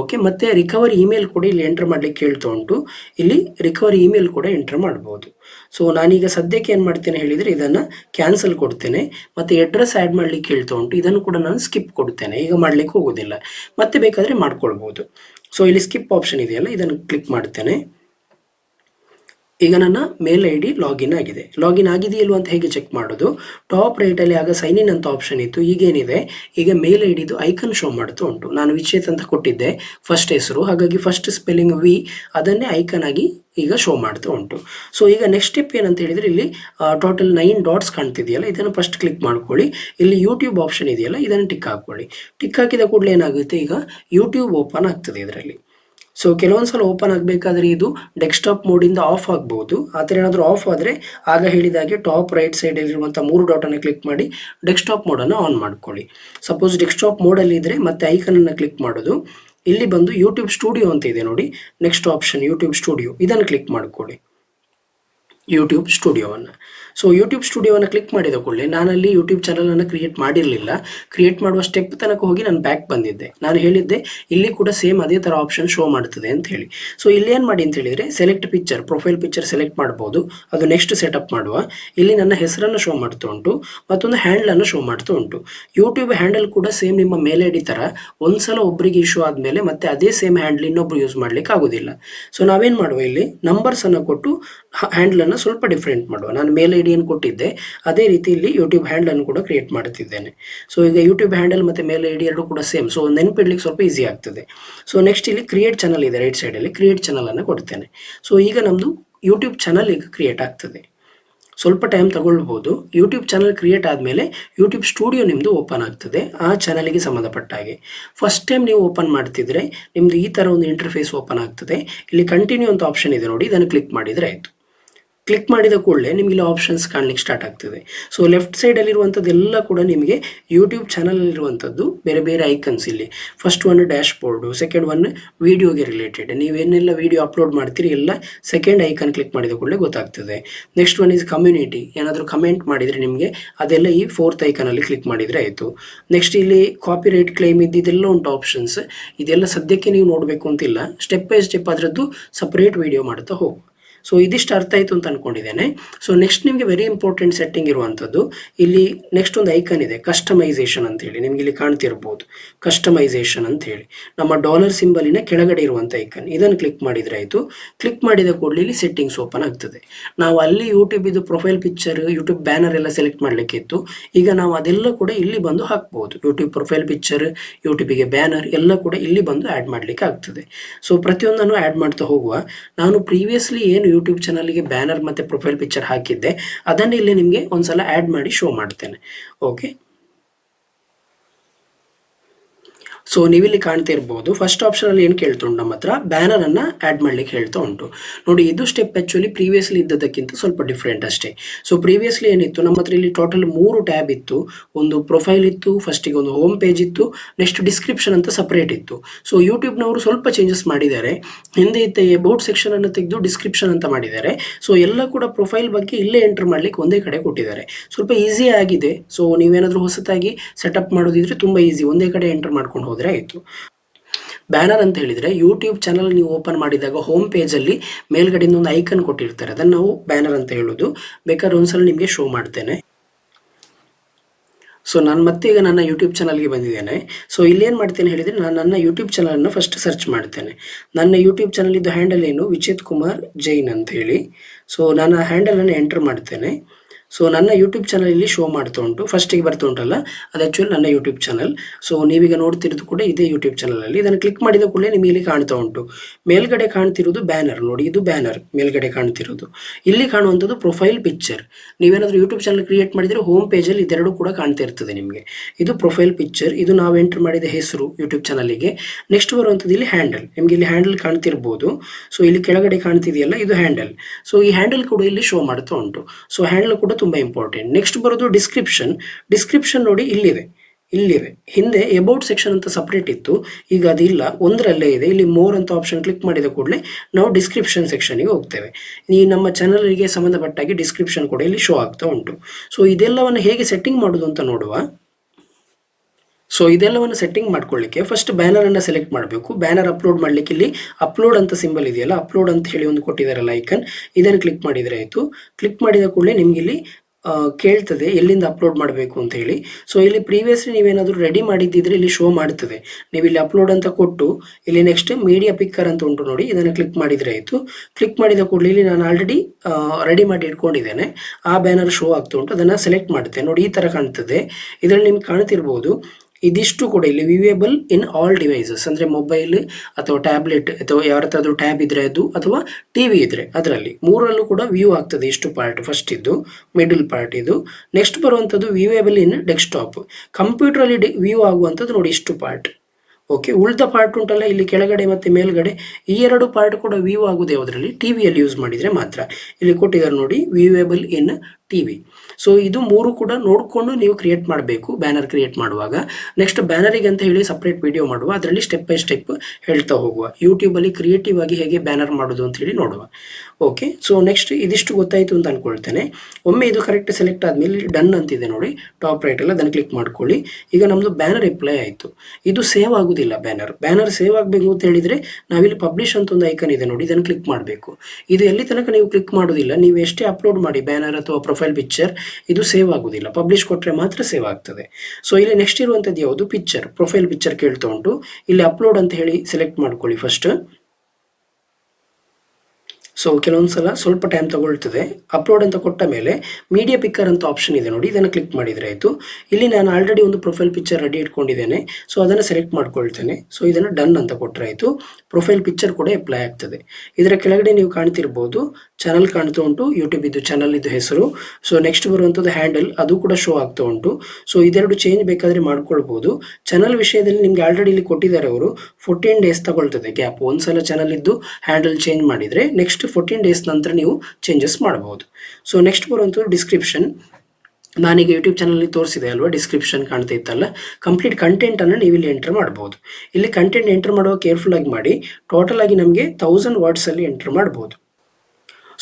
ಓಕೆ ಮತ್ತೆ ರಿಕವರಿ ಇಮೇಲ್ ಕೂಡ ಇಲ್ಲಿ ಎಂಟರ್ ಮಾಡಲಿಕ್ಕೆ ಕೇಳ್ತಾ ಉಂಟು. ಇಲ್ಲಿ ರಿಕವರಿ ಇಮೇಲ್ ಕೂಡ ಎಂಟರ್ ಮಾಡ್ಬೋದು. ಸೊ ನಾನೀಗ ಸದ್ಯಕ್ಕೆ ಏನು ಮಾಡ್ತೇನೆ ಹೇಳಿದರೆ ಇದನ್ನು ಕ್ಯಾನ್ಸಲ್ ಕೊಡ್ತೇನೆ. ಮತ್ತು ಅಡ್ರೆಸ್ ಆ್ಯಡ್ ಮಾಡಲಿಕ್ಕೆ ಹೇಳ್ತಾ ಉಂಟು. ಇದನ್ನು ಕೂಡ ನಾನು ಸ್ಕಿಪ್ ಕೊಡ್ತೇನೆ. ಈಗ ಮಾಡ್ಲಿಕ್ಕೆ ಹೋಗೋದಿಲ್ಲ. ಮತ್ತೆ ಬೇಕಾದರೆ ಮಾಡ್ಕೊಳ್ಬೋದು. ಸೊ ಇಲ್ಲಿ ಸ್ಕಿಪ್ ಆಪ್ಷನ್ ಇದೆಯಲ್ಲ, ಇದನ್ನು ಕ್ಲಿಕ್ ಮಾಡ್ತೇನೆ. ಈಗ ನನ್ನ ಮೇಲ್ ಐ ಡಿ ಲಾಗಿನ್ ಆಗಿದೆ. ಲಾಗಿನ್ ಆಗಿದೆಯಲ್ವ ಅಂತ ಹೇಗೆ ಚೆಕ್ ಮಾಡೋದು? ಟಾಪ್ ರೈಟಲ್ಲಿ ಆಗ ಸೈನ್ ಇನ್ ಅಂತ ಆಪ್ಷನ್ ಇತ್ತು. ಈಗೇನಿದೆ? ಈಗ ಮೇಲ್ ಐ ಡಿದು ಐಕನ್ ಶೋ ಮಾಡ್ತಾ ಉಂಟು. ನಾನು ವಿಚೇತ್ ಅಂತ ಕೊಟ್ಟಿದ್ದೆ. ಫಸ್ಟ್ ಹೆಸರು, ಹಾಗಾಗಿ ಫಸ್ಟ್ ಸ್ಪೆಲ್ಲಿಂಗ್ ವಿ, ಅದನ್ನೇ ಐಕನ್ ಆಗಿ ಈಗ ಶೋ ಮಾಡ್ತಾ ಉಂಟು. ಸೊ ಈಗ ನೆಕ್ಸ್ಟ್ ಸ್ಟೆಪ್ ಏನಂತ ಹೇಳಿದರೆ ಇಲ್ಲಿ ಟೋಟಲ್ ನೈನ್ ಡಾಟ್ಸ್ ಕಾಣ್ತಿದೆಯಲ್ಲ, ಇದನ್ನು ಫಸ್ಟ್ ಕ್ಲಿಕ್ ಮಾಡ್ಕೊಳ್ಳಿ. ಇಲ್ಲಿ ಯೂಟ್ಯೂಬ್ ಆಪ್ಷನ್ ಇದೆಯಲ್ಲ, ಇದನ್ನು ಟಿಕ್ ಹಾಕ್ಕೊಳ್ಳಿ ಟಿಕ್ ಹಾಕಿದ ಕೂಡಲೇ ಏನಾಗುತ್ತೆ? ಈಗ ಯೂಟ್ಯೂಬ್ ಓಪನ್ ಆಗ್ತದೆ ಇದರಲ್ಲಿ. ಸೊ ಕೆಲವೊಂದು ಸಲ ಓಪನ್ ಆಗಬೇಕಾದ್ರೆ ಇದು ಡೆಸ್ಕ್ಟಾಪ್ ಮೋಡಿಂದ ಆಫ್ ಆಗ್ಬೋದು. ಆ ಥರ ಏನಾದರೂ ಆಫ್ ಆದರೆ ಆಗ ಹೇಳಿದಾಗೆ ಟಾಪ್ ರೈಟ್ ಸೈಡಲ್ಲಿರುವಂಥ ಮೂರು ಡಾಟನ್ನು ಕ್ಲಿಕ್ ಮಾಡಿ ಡೆಸ್ಕ್ಟಾಪ್ ಮೋಡನ್ನು ಆನ್ ಮಾಡ್ಕೊಳ್ಳಿ. ಸಪೋಸ್ ಡೆಸ್ಕ್ಟಾಪ್ ಮೋಡಲ್ಲಿ ಇದ್ದರೆ ಮತ್ತೆ ಐಕನನ್ನು ಕ್ಲಿಕ್ ಮಾಡೋದು. ಇಲ್ಲಿ ಬಂದು ಯೂಟ್ಯೂಬ್ ಸ್ಟುಡಿಯೋ ಅಂತ ಇದೆ ನೋಡಿ. ನೆಕ್ಸ್ಟ್ ಆಪ್ಷನ್ ಯೂಟ್ಯೂಬ್ ಸ್ಟುಡಿಯೋ ಇದನ್ನು ಕ್ಲಿಕ್ ಮಾಡ್ಕೊಳ್ಳಿ. ಯೂಟ್ಯೂಬ್ ಸ್ಟುಡಿಯೋವನ್ನು ಸೊ ಯೂಟ್ಯೂಬ್ ಸ್ಟುಡಿಯೋವನ್ನು ಕ್ಲಿಕ್ ಮಾಡಿದ ಕೂಡಲೇ ನಾನಲ್ಲಿ ಯೂಟ್ಯೂಬ್ ಚಾನಲನ್ನು ಕ್ರಿಯೇಟ್ ಮಾಡಿರಲಿಲ್ಲ. ಕ್ರಿಯೇಟ್ ಮಾಡುವ ಸ್ಟೆಪ್ ತನಕ ಹೋಗಿ ನಾನು ಬ್ಯಾಕ್ ಬಂದಿದ್ದೆ. ನಾನು ಹೇಳಿದ್ದೆ, ಇಲ್ಲಿ ಕೂಡ ಸೇಮ್ ಅದೇ ಥರ ಆಪ್ಷನ್ ಶೋ ಮಾಡ್ತದೆ ಅಂತ ಹೇಳಿ. ಸೊ ಇಲ್ಲಿ ಏನು ಮಾಡಿ ಅಂತ ಹೇಳಿದರೆ select picture profile picture select ಮಾಡ್ಬೋದು. ಅದು ನೆಕ್ಸ್ಟ್ ಸೆಟಪ್ ಮಾಡುವ. ಇಲ್ಲಿ ನನ್ನ ಹೆಸರನ್ನು ಶೋ ಮಾಡ್ತಾ ಉಂಟು, ಮತ್ತೊಂದು ಹ್ಯಾಂಡಲನ್ನು ಶೋ ಮಾಡ್ತಾ ಉಂಟು. ಯೂಟ್ಯೂಬ್ ಹ್ಯಾಂಡಲ್ ಕೂಡ ಸೇಮ್ ನಿಮ್ಮ ಮೇಲೆ ಐಡಿ ಥರ ಒಂದ್ಸಲ ಒಬ್ಬರಿಗೆ ಇಶ್ಯೂ ಆದಮೇಲೆ ಮತ್ತೆ ಅದೇ ಸೇಮ್ ಹ್ಯಾಂಡಲ್ ಇನ್ನೊಬ್ರು ಯೂಸ್ ಮಾಡ್ಲಿಕ್ಕೆ ಆಗೋದಿಲ್ಲ. ಸೊ ನಾವೇನು ಮಾಡುವ ಇಲ್ಲಿ? ನಂಬರ್ಸನ್ನು ಕೊಟ್ಟು ಹ್ಯಾಂಡಲನ್ನು ಸ್ವಲ್ಪ ಡಿಫ್ರೆಂಟ್ ಮಾಡುವ. ನಾನು ಮೇಲ್ ಐ ಕೊಟ್ಟಿದ್ದೆ. ಅದೇ ರೀತಿ ಇಲ್ಲಿ ಯೂಟ್ಯೂಬ್ ಹ್ಯಾಂಡಲನ್ನು ಕೂಡ ಕ್ರಿಯೇಟ್ ಮಾಡ್ತಿದ್ದೇನೆ ಸೊ ಈಗ ಯೂಟ್ಯೂಬ್ ಹ್ಯಾಂಡಲ್ ಮತ್ತು ಮೇಲೆ ಐ ಡಿ ಎರಡು ಕೂಡ ಸೇಮ್ ಸೊ ನೆನಪಿಡ್ಲಿಕ್ಕೆ ಸ್ವಲ್ಪ ಈಸಿ ಆಗ್ತದೆ. ಸೊ ನೆಕ್ಸ್ಟ್ ಇಲ್ಲಿ ಕ್ರಿಯೇಟ್ ಚಾನಲ್ ಇದೆ ರೈಟ್ ಸೈಡಲ್ಲಿ ಕ್ರಿಯೇಟ್ ಚಾನಲನ್ನು ಕೊಡ್ತೇನೆ. ಸೊ ಈಗ ನಮ್ಮದು ಯೂಟ್ಯೂಬ್ ಚಾನಲ್ ಈಗ ಕ್ರಿಯೇಟ್ ಆಗ್ತದೆ. ಸ್ವಲ್ಪ ಟೈಮ್ ತಗೊಳ್ಬೋದು. ಯೂಟ್ಯೂಬ್ ಚಾನಲ್ ಕ್ರಿಯೇಟ್ ಆದಮೇಲೆ ಯೂಟ್ಯೂಬ್ ಸ್ಟುಡಿಯೋ ನಿಮ್ಮದು ಓಪನ್ ಆಗ್ತದೆ. ಆ ಚಾನಲಿಗೆ ಸಂಬಂಧಪಟ್ಟ ಹಾಗೆ. ಫಸ್ಟ್ ಟೈಮ್ ನೀವು ಓಪನ್ ಮಾಡ್ತಿದ್ರೆ ನಿಮ್ಮದು ಈ ಥರ ಒಂದು ಇಂಟರ್ಫೇಸ್ ಓಪನ್ ಆಗ್ತದೆ. ಇಲ್ಲಿ ಕಂಟಿನ್ಯೂ ಅಂತ ಆಪ್ಷನ್ ಇದೆ ನೋಡಿ. ಇದನ್ನು ಕ್ಲಿಕ್ ಮಾಡಿದರೆ ಆಯಿತು. ಕ್ಲಿಕ್ ಮಾಡಿದ ಕೂಡಲೇ ನಿಮಗೆ ಇಲ್ಲಿ ಆಪ್ಷನ್ಸ್ ಕಾಣಲಿಕ್ಕೆ ಸ್ಟಾರ್ಟ್ ಆಗ್ತದೆ. ಸೊ ಲೆಫ್ಟ್ ಸೈಡಲ್ಲಿರುವಂಥದ್ದೆಲ್ಲ ಕೂಡ ನಿಮಗೆ ಯೂಟ್ಯೂಬ್ ಚಾನಲಲ್ಲಿರುವಂಥದ್ದು ಬೇರೆ ಬೇರೆ ಐಕನ್ಸ್ ಇಲ್ಲಿ. First one dashboard second one ವೀಡಿಯೋಗೆ related ನೀವೇನೆಲ್ಲ ವೀಡಿಯೋ ಅಪ್ಲೋಡ್ ಮಾಡ್ತೀರಿ, ಎಲ್ಲ ಸೆಕೆಂಡ್ ಐಕನ್ ಕ್ಲಿಕ್ ಮಾಡಿದ ಕೂಡಲೇ ಗೊತ್ತಾಗ್ತದೆ. ನೆಕ್ಸ್ಟ್ ಒನ್ ಇಸ್ ಕಮ್ಯುನಿಟಿ ಏನಾದರೂ ಕಮೆಂಟ್ ಮಾಡಿದರೆ ನಿಮಗೆ ಅದೆಲ್ಲ ಈ ಫೋರ್ತ್ ಐಕನಲ್ಲಿ ಕ್ಲಿಕ್ ಮಾಡಿದರೆ ಆಯಿತು. ನೆಕ್ಸ್ಟ್ ಇಲ್ಲಿ ಕಾಪಿ ರೈಟ್ ಕ್ಲೈಮ್ ಇದೆಲ್ಲ ಉಂಟು ಆಪ್ಷನ್ಸ್ ಇದೆಲ್ಲ ಸದ್ಯಕ್ಕೆ ನೀವು ನೋಡಬೇಕು ಅಂತಿಲ್ಲ. ಸ್ಟೆಪ್ ಬೈ ಸ್ಟೆಪ್ ಅದರದ್ದು ಸಪ್ರೇಟ್ ವೀಡಿಯೋ ಮಾಡ್ತಾ ಹೋಗು. ಸೊ ಇದಿಷ್ಟು ಅರ್ಥ ಆಯಿತು ಅಂತ ಅನ್ಕೊಂಡಿದ್ದೇನೆ. ಸೊ ನೆಕ್ಸ್ಟ್ ನಿಮಗೆ ವೆರಿ ಇಂಪಾರ್ಟೆಂಟ್ ಸೆಟ್ಟಿಂಗ್ ಇರುವಂಥದ್ದು, ಇಲ್ಲಿ ನೆಕ್ಸ್ಟ್ ಒಂದು ಐಕನ್ ಇದೆ ಕಸ್ಟಮೈಸೇಷನ್ ಅಂತ ಹೇಳಿ. ನಿಮ್ಗೆ ಇಲ್ಲಿ ಕಾಣ್ತಿರ್ಬೋದು ಕಸ್ಟಮೈಸೇಷನ್ ಅಂತ ಹೇಳಿ. ನಮ್ಮ ಡಾಲರ್ ಸಿಂಬಲಿನ ಕೆಳಗಡೆ ಇರುವಂಥ ಐಕನ್ ಇದನ್ನು ಕ್ಲಿಕ್ ಮಾಡಿದರೆ ಆಯಿತು. ಕ್ಲಿಕ್ ಮಾಡಿದ ಕೂಡಲೇ ಇಲ್ಲಿ ಸೆಟ್ಟಿಂಗ್ಸ್ ಓಪನ್ ಆಗ್ತದೆ. ನಾವು ಅಲ್ಲಿ ಯೂಟ್ಯೂಬ್ ಇದು ಪ್ರೊಫೈಲ್ ಪಿಕ್ಚರ್ ಯೂಟ್ಯೂಬ್ ಬ್ಯಾನರ್ ಎಲ್ಲ ಸೆಲೆಕ್ಟ್ ಮಾಡಲಿಕ್ಕಿತ್ತು ಈಗ ನಾವು ಅದೆಲ್ಲ ಕೂಡ ಇಲ್ಲಿ ಬಂದು ಹಾಕ್ಬೋದು. ಯೂಟ್ಯೂಬ್ ಪ್ರೊಫೈಲ್ ಪಿಕ್ಚರ್ ಯೂಟ್ಯೂಬಿಗೆ ಬ್ಯಾನರ್ ಎಲ್ಲ ಕೂಡ ಇಲ್ಲಿ ಬಂದು ಆ್ಯಡ್ ಮಾಡಲಿಕ್ಕೆ ಆಗ್ತದೆ. ಸೊ ಪ್ರತಿಯೊಂದನ್ನು ಆ್ಯಡ್ ಮಾಡ್ತಾ ಹೋಗುವ. ನಾನು ಪ್ರೀವಿಯಸ್ಲಿ ಏನು ಯೂಟ್ಯೂಬ್ ಚಾನಲ್ಗೆ ಬ್ಯಾನರ್ ಮತ್ತು ಪ್ರೊಫೈಲ್ ಪಿಕ್ಚರ್ ಹಾಕಿದ್ದೆ. ಅದನ್ನು ಇಲ್ಲಿ ನಿಮಗೆ ಒಂದ್ಸಲ ಆ್ಯಡ್ ಮಾಡಿ ಶೋ ಮಾಡ್ತೇನೆ. ಓಕೆ ಸೊ ನೀವಿಲ್ಲಿ ಕಾಣ್ತಾ ಇರ್ಬೋದು. ಫಸ್ಟ್ ಆಪ್ಷನಲ್ಲಿ ಏನು ಕೇಳ್ತಾ ಉಂಟು ನಮ್ಮ ಹತ್ರ? ಬ್ಯಾನರನ್ನು ಆ್ಯಡ್ ಮಾಡ್ಲಿಕ್ಕೆ ಹೇಳ್ತಾ ಉಂಟು. ನೋಡಿ, ಇದು ಸ್ಟೆಪ್ ಆ್ಯಕ್ಚುಲಿ ಪ್ರೀವಿಯಸ್ಲಿ ಇದ್ದದಕ್ಕಿಂತ ಸ್ವಲ್ಪ ಡಿಫ್ರೆಂಟ್ ಅಷ್ಟೇ. ಸೊ ಪ್ರೀವಿಯಸ್ಲಿ ಏನಿತ್ತು? ನಮ್ಮ ಹತ್ರ ಇಲ್ಲಿ ಟೋಟಲ್ ಮೂರು ಟ್ಯಾಬ್ ಇತ್ತು. ಒಂದು ಪ್ರೊಫೈಲ್ ಇತ್ತು ಫಸ್ಟಿಗೆ ಒಂದು ಹೋಮ್ ಪೇಜ್ ಇತ್ತು ನೆಕ್ಸ್ಟ್ ಡಿಸ್ಕ್ರಿಪ್ಷನ್ ಅಂತ ಸಪ್ರೇಟ್ ಇತ್ತು. ಸೊ ಯೂಟ್ಯೂಬ್ನವರು ಸ್ವಲ್ಪ ಚೇಂಜಸ್ ಮಾಡಿದ್ದಾರೆ. ಹಿಂದೆ ಇದ್ದ ಎಬೌಟ್ ಸೆಕ್ಷನನ್ನು ತೆಗೆದು ಡಿಸ್ಕ್ರಿಪ್ಷನ್ ಅಂತ ಮಾಡಿದ್ದಾರೆ. ಸೊ ಎಲ್ಲ ಕೂಡ ಪ್ರೊಫೈಲ್ ಬಗ್ಗೆ ಇಲ್ಲೇ ಎಂಟರ್ ಮಾಡ್ಲಿಕ್ಕೆ ಒಂದೇ ಕಡೆ ಕೊಟ್ಟಿದ್ದಾರೆ. ಸ್ವಲ್ಪ ಈಸಿ ಆಗಿದೆ. ಸೊ ನೀವೇನಾದರೂ ಹೊಸತಾಗಿ ಸೆಟಪ್ ಮಾಡೋದಿದ್ರೆ ತುಂಬ ಈಸಿ ಒಂದೇ ಕಡೆ ಎಂಟರ್ ಮಾಡ್ಕೊಂಡು ಹೋದರೆ ಆಯಿತು. ಬ್ಯಾನರ್ ಅಂತ ಹೇಳಿದರೆ ಯೂಟ್ಯೂಬ್ ಚಾನಲ್ ನೀವು ಓಪನ್ ಮಾಡಿದಾಗ ಹೋಮ್ ಪೇಜಲ್ಲಿ ಮೇಲ್ಗಡೆಯಿಂದ ಒಂದು ಐಕನ್ ಕೊಟ್ಟಿರ್ತಾರೆ. ಅದನ್ನು ನಾವು ಬ್ಯಾನರ್ ಅಂತ ಹೇಳೋದು. ಬೇಕಾದ್ರೆ ಒಂದ್ಸಲ ನಿಮಗೆ ಶೋ ಮಾಡ್ತೇನೆ. ಸೊ ನಾನು ಮತ್ತೆ ಈಗ ನನ್ನ ಯೂಟ್ಯೂಬ್ ಚಾನಲ್ಗೆ ಬಂದಿದ್ದೇನೆ. ಸೊ ಇಲ್ಲೇನು ಮಾಡ್ತೇನೆ ಹೇಳಿದರೆ ನಾನು ನನ್ನ ಯೂಟ್ಯೂಬ್ ಚಾನಲನ್ನು ಫಸ್ಟ್ ಸರ್ಚ್ ಮಾಡ್ತೇನೆ. ನನ್ನ ಯೂಟ್ಯೂಬ್ ಚಾನಲ್ ಹ್ಯಾಂಡಲ್ ಏನು? ವಿಚಿತ್ ಕುಮಾರ್ ಜೈನ್ ಅಂತ ಹೇಳಿ. ಸೊ ನಾನು ಆ ಹ್ಯಾಂಡಲನ್ನು ಎಂಟರ್ ಮಾಡ್ತೇನೆ. ಸೊ ನನ್ನ ಯೂಟ್ಯೂಬ್ ಚಾನಲ್ ಇಲ್ಲಿ ಶೋ ಮಾಡ್ತಾ ಉಂಟು. ಫಸ್ಟಿಗೆ ಬರ್ತಾ ಉಂಟಲ್ಲ, ಅದು ಆ್ಯಕ್ಚುಲಿ ನನ್ನ ಯೂಟ್ಯೂಬ್ ಚಾನಲ್ ಸೊ ನೀವೀಗ ನೋಡ್ತಿರೋದು ಕೂಡ ಇದೇ ಯೂಟ್ಯೂಬ್ ಚಾನಲಲ್ಲಿ ಇದನ್ನು ಕ್ಲಿಕ್ ಮಾಡಿದ ಕೂಡಲೇ ನಿಮಗೆ ಇಲ್ಲಿ ಕಾಣ್ತಾ ಉಂಟು. ಮೇಲ್ಗಡೆ ಕಾಣ್ತಿರೋದು ಬ್ಯಾನರ್ ನೋಡಿ, ಇದು ಬ್ಯಾನರ್ ಮೇಲ್ಗಡೆ ಕಾಣ್ತಿರೋದು. ಇಲ್ಲಿ ಕಾಣುವಂಥದ್ದು ಪ್ರೊಫೈಲ್ ಪಿಕ್ಚರ್ ನೀವೇನಾದರೂ ಯೂಟ್ಯೂಬ್ ಚಾನಲ್ ಕ್ರಿಯೇಟ್ ಮಾಡಿದರೆ ಹೋಮ್ ಪೇಜಲ್ಲಿ ಇದೆರಡು ಕೂಡ ಕಾಣ್ತಾ ಇರ್ತದೆ ನಿಮಗೆ. ಇದು ಪ್ರೊಫೈಲ್ ಪಿಕ್ಚರ್ ಇದು ನಾವು ಎಂಟರ್ ಮಾಡಿದ ಹೆಸರು ಯೂಟ್ಯೂಬ್ ಚಾನಲಿಗೆ ನೆಕ್ಸ್ಟ್ ಬರುವಂಥದ್ದು ಇಲ್ಲಿ ಹ್ಯಾಂಡಲ್ ನಿಮಗೆ ಇಲ್ಲಿ ಹ್ಯಾಂಡಲ್ ಕಾಣ್ತಿರ್ಬೋದು. ಸೊ ಇಲ್ಲಿ ಕೆಳಗಡೆ ಕಾಣ್ತಿದೆಯಲ್ಲ, ಇದು ಹ್ಯಾಂಡಲ್ ಸೊ ಈ ಹ್ಯಾಂಡಲ್ ಕೂಡ ಇಲ್ಲಿ ಶೋ ಮಾಡ್ತಾ ಉಂಟು. ಸೊ ಹ್ಯಾಂಡಲ್ ಕೂಡ ತುಂಬ ಇಂಪಾರ್ಟೆಂಟ್ ನೆಕ್ಸ್ಟ್ ಬರೋದು ಡಿಸ್ಕ್ರಿಪ್ಷನ್ ಡಿಸ್ಕ್ರಿಪ್ಷನ್ ನೋಡಿ ಇಲ್ಲಿದೆ ಇಲ್ಲಿವೆ. ಹಿಂದೆ ಎಬೌಟ್ ಸೆಕ್ಷನ್ ಅಂತ ಸಪ್ರೇಟ್ ಇತ್ತು. ಈಗ ಅದಿಲ್ಲ. ಒಂದರಲ್ಲೇ ಇದೆ. ಇಲ್ಲಿ ಮೋರ್ ಅಂತ ಆಪ್ಷನ್ ಕ್ಲಿಕ್ ಮಾಡಿದ ಕೂಡಲೇ ನಾವು ಡಿಸ್ಕ್ರಿಪ್ಷನ್ ಸೆಕ್ಷನ್ಗೆ ಹೋಗ್ತೇವೆ. ಈ ನಮ್ಮ ಚಾನಲ್ಗೆ ಸಂಬಂಧಪಟ್ಟಾಗಿ ಡಿಸ್ಕ್ರಿಪ್ಷನ್ ಕೂಡ ಇಲ್ಲಿ ಶೋ ಆಗ್ತಾ ಉಂಟು. ಸೊ ಇದೆಲ್ಲವನ್ನು ಹೇಗೆ ಸೆಟ್ಟಿಂಗ್ ಮಾಡೋದು ಅಂತ ನೋಡುವ. ಸೊ ಇದೆಲ್ಲವನ್ನು ಸೆಟ್ಟಿಂಗ್ ಮಾಡ್ಕೊಳ್ಳಿಕ್ಕೆ ಫಸ್ಟ್ ಬ್ಯಾನರ್ ಅನ್ನ ಸೆಲೆಕ್ಟ್ ಮಾಡಬೇಕು. ಬ್ಯಾನರ್ ಅಪ್ಲೋಡ್ ಮಾಡ್ಲಿಕ್ಕೆ ಇಲ್ಲಿ ಅಪ್ಲೋಡ್ ಅಂತ ಸಿಂಬಲ್ ಇದೆಯಲ್ಲ ಅಪ್ಲೋಡ್ ಅಂತ ಹೇಳಿ ಒಂದು ಕೊಟ್ಟಿದ್ದಾರಲ್ಲ ಲೈಕನ್ ಇದನ್ನು ಕ್ಲಿಕ್ ಮಾಡಿದರೆ ಆಯಿತು. ಕ್ಲಿಕ್ ಮಾಡಿದ ಕೂಡಲೇ ನಿಮಗೆ ಇಲ್ಲಿ ಕೇಳ್ತದೆ ಎಲ್ಲಿಂದ ಅಪ್ಲೋಡ್ ಮಾಡಬೇಕು ಅಂತ ಹೇಳಿ. ಸೊ ಇಲ್ಲಿ ಪ್ರೀವಿಯಸ್ಲಿ ನೀವೇನಾದರೂ ರೆಡಿ ಮಾಡಿದ್ದಿದ್ರೆ ಇಲ್ಲಿ ಶೋ ಮಾಡ್ತದೆ. ನೀವು ಇಲ್ಲಿ ಅಪ್ಲೋಡ್ ಅಂತ ಕೊಟ್ಟು, ಇಲ್ಲಿ ನೆಕ್ಸ್ಟ್ ಮೀಡಿಯಾ ಪಿಕ್ಕರ್ ಅಂತ ಉಂಟು ನೋಡಿ, ಇದನ್ನು ಕ್ಲಿಕ್ ಮಾಡಿದರೆ ಆಯಿತು. ಕ್ಲಿಕ್ ಮಾಡಿದ ಕೂಡಲೇ ಇಲ್ಲಿ ನಾನು ಆಲ್ರೆಡಿ ರೆಡಿ ಮಾಡಿ ಇಟ್ಕೊಂಡಿದ್ದೇನೆ. ಆ ಬ್ಯಾನರ್ ಶೋ ಆಗ್ತಾ ಉಂಟು. ಅದನ್ನು ಸೆಲೆಕ್ಟ್ ಮಾಡುತ್ತೆ. ನೋಡಿ, ಈ ಥರ ಕಾಣ್ತದೆ. ಇದರಲ್ಲಿ ನಿಮ್ಗೆ ಕಾಣ್ತಿರ್ಬೋದು. ಇದಿಷ್ಟು ಕೂಡ ಇಲ್ಲಿ ವಿವೇಬಲ್ ಇನ್ ಆಲ್ ಡಿವೈಸಸ್ ಅಂದರೆ ಮೊಬೈಲ್ ಅಥವಾ ಟ್ಯಾಬ್ಲೆಟ್ ಅಥವಾ ಯಾವ ಹತ್ತಾದ್ರೂ ಟ್ಯಾಬ್ ಇದ್ರೆ ಅದು, ಅಥವಾ ಟಿ ವಿ ಇದ್ರೆ ಅದರಲ್ಲಿ. ಮೂರಲ್ಲೂ ಕೂಡ ವ್ಯೂ ಆಗ್ತದೆ ಇಷ್ಟು ಪಾರ್ಟ್ ಫಸ್ಟ್ ಇದ್ದು ಮಿಡಲ್ ಪಾರ್ಟ್ ಇದು. ನೆಕ್ಸ್ಟ್ ಬರುವಂಥದ್ದು ವಿವೇಬಲ್ ಇನ್ ಡೆಸ್ಕ್ಟಾಪ್ ಕಂಪ್ಯೂಟರಲ್ಲಿ ವ್ಯೂ ಆಗುವಂಥದ್ದು ನೋಡಿ ಇಷ್ಟು ಪಾರ್ಟ್ ಓಕೆ ಉಳಿದ ಪಾರ್ಟ್ ಉಂಟಲ್ಲ, ಇಲ್ಲಿ ಕೆಳಗಡೆ ಮತ್ತು ಮೇಲ್ಗಡೆ ಈ ಎರಡು ಪಾರ್ಟ್ ಕೂಡ ವ್ಯೂ ಆಗುವುದು ಯಾವುದರಲ್ಲಿ ಟಿ ವಿಯಲ್ಲಿ ಯೂಸ್ ಮಾಡಿದರೆ ಮಾತ್ರ. ಇಲ್ಲಿ ಕೊಟ್ಟಿದ್ದಾರೆ ನೋಡಿ viewable in T V so ಇದು ಮೂರು ಕೂಡ ನೋಡಿಕೊಂಡು ನೀವು ಕ್ರಿಯೇಟ್ ಮಾಡಬೇಕು ಬ್ಯಾನರ್ ಕ್ರಿಯೇಟ್ ಮಾಡುವಾಗ. ನೆಕ್ಸ್ಟ್ ಬ್ಯಾನರಿಗೆ ಅಂತ ಹೇಳಿ ಸಪ್ರೇಟ್ ವಿಡಿಯೋ ಮಾಡುವ. ಅದರಲ್ಲಿ ಸ್ಟೆಪ್ ಬೈ ಸ್ಟೆಪ್ ಹೇಳ್ತಾ ಹೋಗುವ. ಯೂಟ್ಯೂಬಲ್ಲಿ ಕ್ರಿಯೇಟಿವ್ ಆಗಿ ಹೇಗೆ ಬ್ಯಾನರ್ ಮಾಡೋದು ಅಂತ ಹೇಳಿ ನೋಡುವ. ಓಕೆ ಸೊ ನೆಕ್ಸ್ಟ್ ಇದಿಷ್ಟು ಗೊತ್ತಾಯಿತು ಅಂತ ಅನ್ಕೊಳ್ತೇನೆ. ಒಮ್ಮೆ ಇದು ಕರೆಕ್ಟ್ ಸೆಲೆಕ್ಟ್ ಆದಮೇಲೆ ಡನ್ ಅಂತಿದೆ ನೋಡಿ. ಟಾಪ್ ರೈಟ್ ಎಲ್ಲ ಅದನ್ನು ಕ್ಲಿಕ್ ಮಾಡ್ಕೊಳ್ಳಿ. ಈಗ ನಮ್ಮದು ಬ್ಯಾನರ್ ಅಪ್ಲೈ ಆಯಿತು. ಇದು ಸೇವ್ ಆಗೋದಿಲ್ಲ ಬ್ಯಾನರ್ ಬ್ಯಾನರ್ ಸೇವ್ ಆಗಬೇಕು ಅಂತ ಹೇಳಿದರೆ ನಾವಿಲ್ಲಿ ಪಬ್ಲಿಷ್ ಅಂತ ಒಂದು ಐಕನ್ ಇದೆ ನೋಡಿ. ಇದನ್ನು ಕ್ಲಿಕ್ ಮಾಡಬೇಕು. ಇದು ಎಲ್ಲಿ ತನಕ ನೀವು ಕ್ಲಿಕ್ ಮಾಡೋದಿಲ್ಲ. ನೀವು ಎಷ್ಟೇ ಅಪ್ಲೋಡ್ ಮಾಡಿ ಬ್ಯಾನರ್ ಅಥವಾ ಪಿಕ್ಚರ್ ಇದು ಸೇವ್ ಆಗೋದಿಲ್ಲ. ಪಬ್ಲಿಷ್ ಕೊಟ್ಟರೆ ಮಾತ್ರ ಸೇವ್ ಆಗ್ತದೆ. ಸೊ ಇಲ್ಲಿ ನೆಕ್ಸ್ಟ್ ಇರುವಂಥದ್ದು ಯಾವುದು? ಪಿಕ್ಚರ್ ಪ್ರೊಫೈಲ್ ಪಿಕ್ಚರ್ ಕೇಳ್ತಾ ಉಂಟು. ಇಲ್ಲಿ ಅಪ್ಲೋಡ್ ಅಂತ ಹೇಳಿ ಸೆಲೆಕ್ಟ್ ಮಾಡ್ಕೊಳ್ಳಿ ಫಸ್ಟ್ ಸೊ ಕೆಲವೊಂದು ಸಲ ಸ್ವಲ್ಪ ಟೈಮ್ ತಗೊಳ್ತದೆ. ಅಪ್ಲೋಡ್ ಅಂತ ಕೊಟ್ಟ ಮೇಲೆ ಮೀಡಿಯಾ ಪಿಕ್ಕರ್ ಅಂತ ಆಪ್ಷನ್ ಇದೆ ನೋಡಿ, ಇದನ್ನು ಕ್ಲಿಕ್ ಮಾಡಿದರೆ ಆಯಿತು. ಇಲ್ಲಿ ನಾನು ಆಲ್ರೆಡಿ ಒಂದು ಪ್ರೊಫೈಲ್ ಪಿಕ್ಚರ್ ರೆಡಿ ಇಟ್ಕೊಂಡಿದ್ದೇನೆ. ಸೊ ಅದನ್ನು ಸೆಲೆಕ್ಟ್ ಮಾಡ್ಕೊಳ್ತೇನೆ. ಸೊ ಇದನ್ನು ಡನ್ ಅಂತ ಕೊಟ್ಟರೆ ಆಯಿತು. ಪ್ರೊಫೈಲ್ ಪಿಕ್ಚರ್ ಕೂಡ ಅಪ್ಲೈ ಆಗ್ತದೆ. ಇದರ ಕೆಳಗಡೆ ನೀವು ಕಾಣ್ತಿರ್ಬೋದು. ಚಾನಲ್ ಕಾಣ್ತಾ ಉಂಟು ಯೂಟ್ಯೂಬ್ ಇದು ಚಾನಲ್ ಇದು ಹೆಸರು. ಸೊ ನೆಕ್ಸ್ಟ್ ಬರುವಂಥದ್ದು ಹ್ಯಾಂಡಲ್ ಅದು ಕೂಡ ಶೋ ಆಗ್ತಾ ಉಂಟು. ಸೊ ಇದೆರಡು ಚೇಂಜ್ ಬೇಕಾದರೆ ಮಾಡ್ಕೊಳ್ಬೋದು. ಚಾನಲ್ ವಿಷಯದಲ್ಲಿ ನಿಮ್ಗೆ ಆಲ್ರೆಡಿ ಇಲ್ಲಿ ಕೊಟ್ಟಿದ್ದಾರೆ ಅವರು. ಫೋರ್ಟೀನ್ ಡೇಸ್ ತಗೊಳ್ತದೆ ಗ್ಯಾಪ್ ಒಂದ್ಸಲ ಚಾನಲ್ ಇದ್ದು ಹ್ಯಾಂಡಲ್ ಚೇಂಜ್ ಮಾಡಿದರೆ ನೆಕ್ಸ್ಟ್ ಫೋರ್ಟೀನ್ ಡೇಸ್ ನಂತರ ನೀವು ಚೇಂಜಸ್ ಮಾಡ್ಬೋದು. ಸೊ ನೆಕ್ಸ್ಟ್ ಬರುವಂಥದ್ದು ಡಿಸ್ಕ್ರಿಪ್ಷನ್ ನಾನೀಗ ಯೂಟ್ಯೂಬ್ ಚಾನಲ್ಲಿ ತೋರಿಸಿದೆ ಅಲ್ವಾ? ಡಿಸ್ಕ್ರಿಪ್ಷನ್ ಕಾಣ್ತಾ ಇತ್ತಲ್ಲ? ಕಂಪ್ಲೀಟ್ ಕಂಟೆಂಟನ್ನು ನೀವು ಇಲ್ಲಿ ಎಂಟರ್ ಮಾಡ್ಬೋದು. ಇಲ್ಲಿ ಕಂಟೆಂಟ್ ಎಂಟರ್ ಮಾಡುವಾಗ ಕೇರ್ಫುಲ್ಲಾಗಿ ಮಾಡಿ. ಟೋಟಲ್ ಆಗಿ ನಮಗೆ ತೌಸಂಡ್ ವರ್ಡ್ಸಲ್ಲಿ ಎಂಟರ್ ಮಾಡ್ಬೋದು.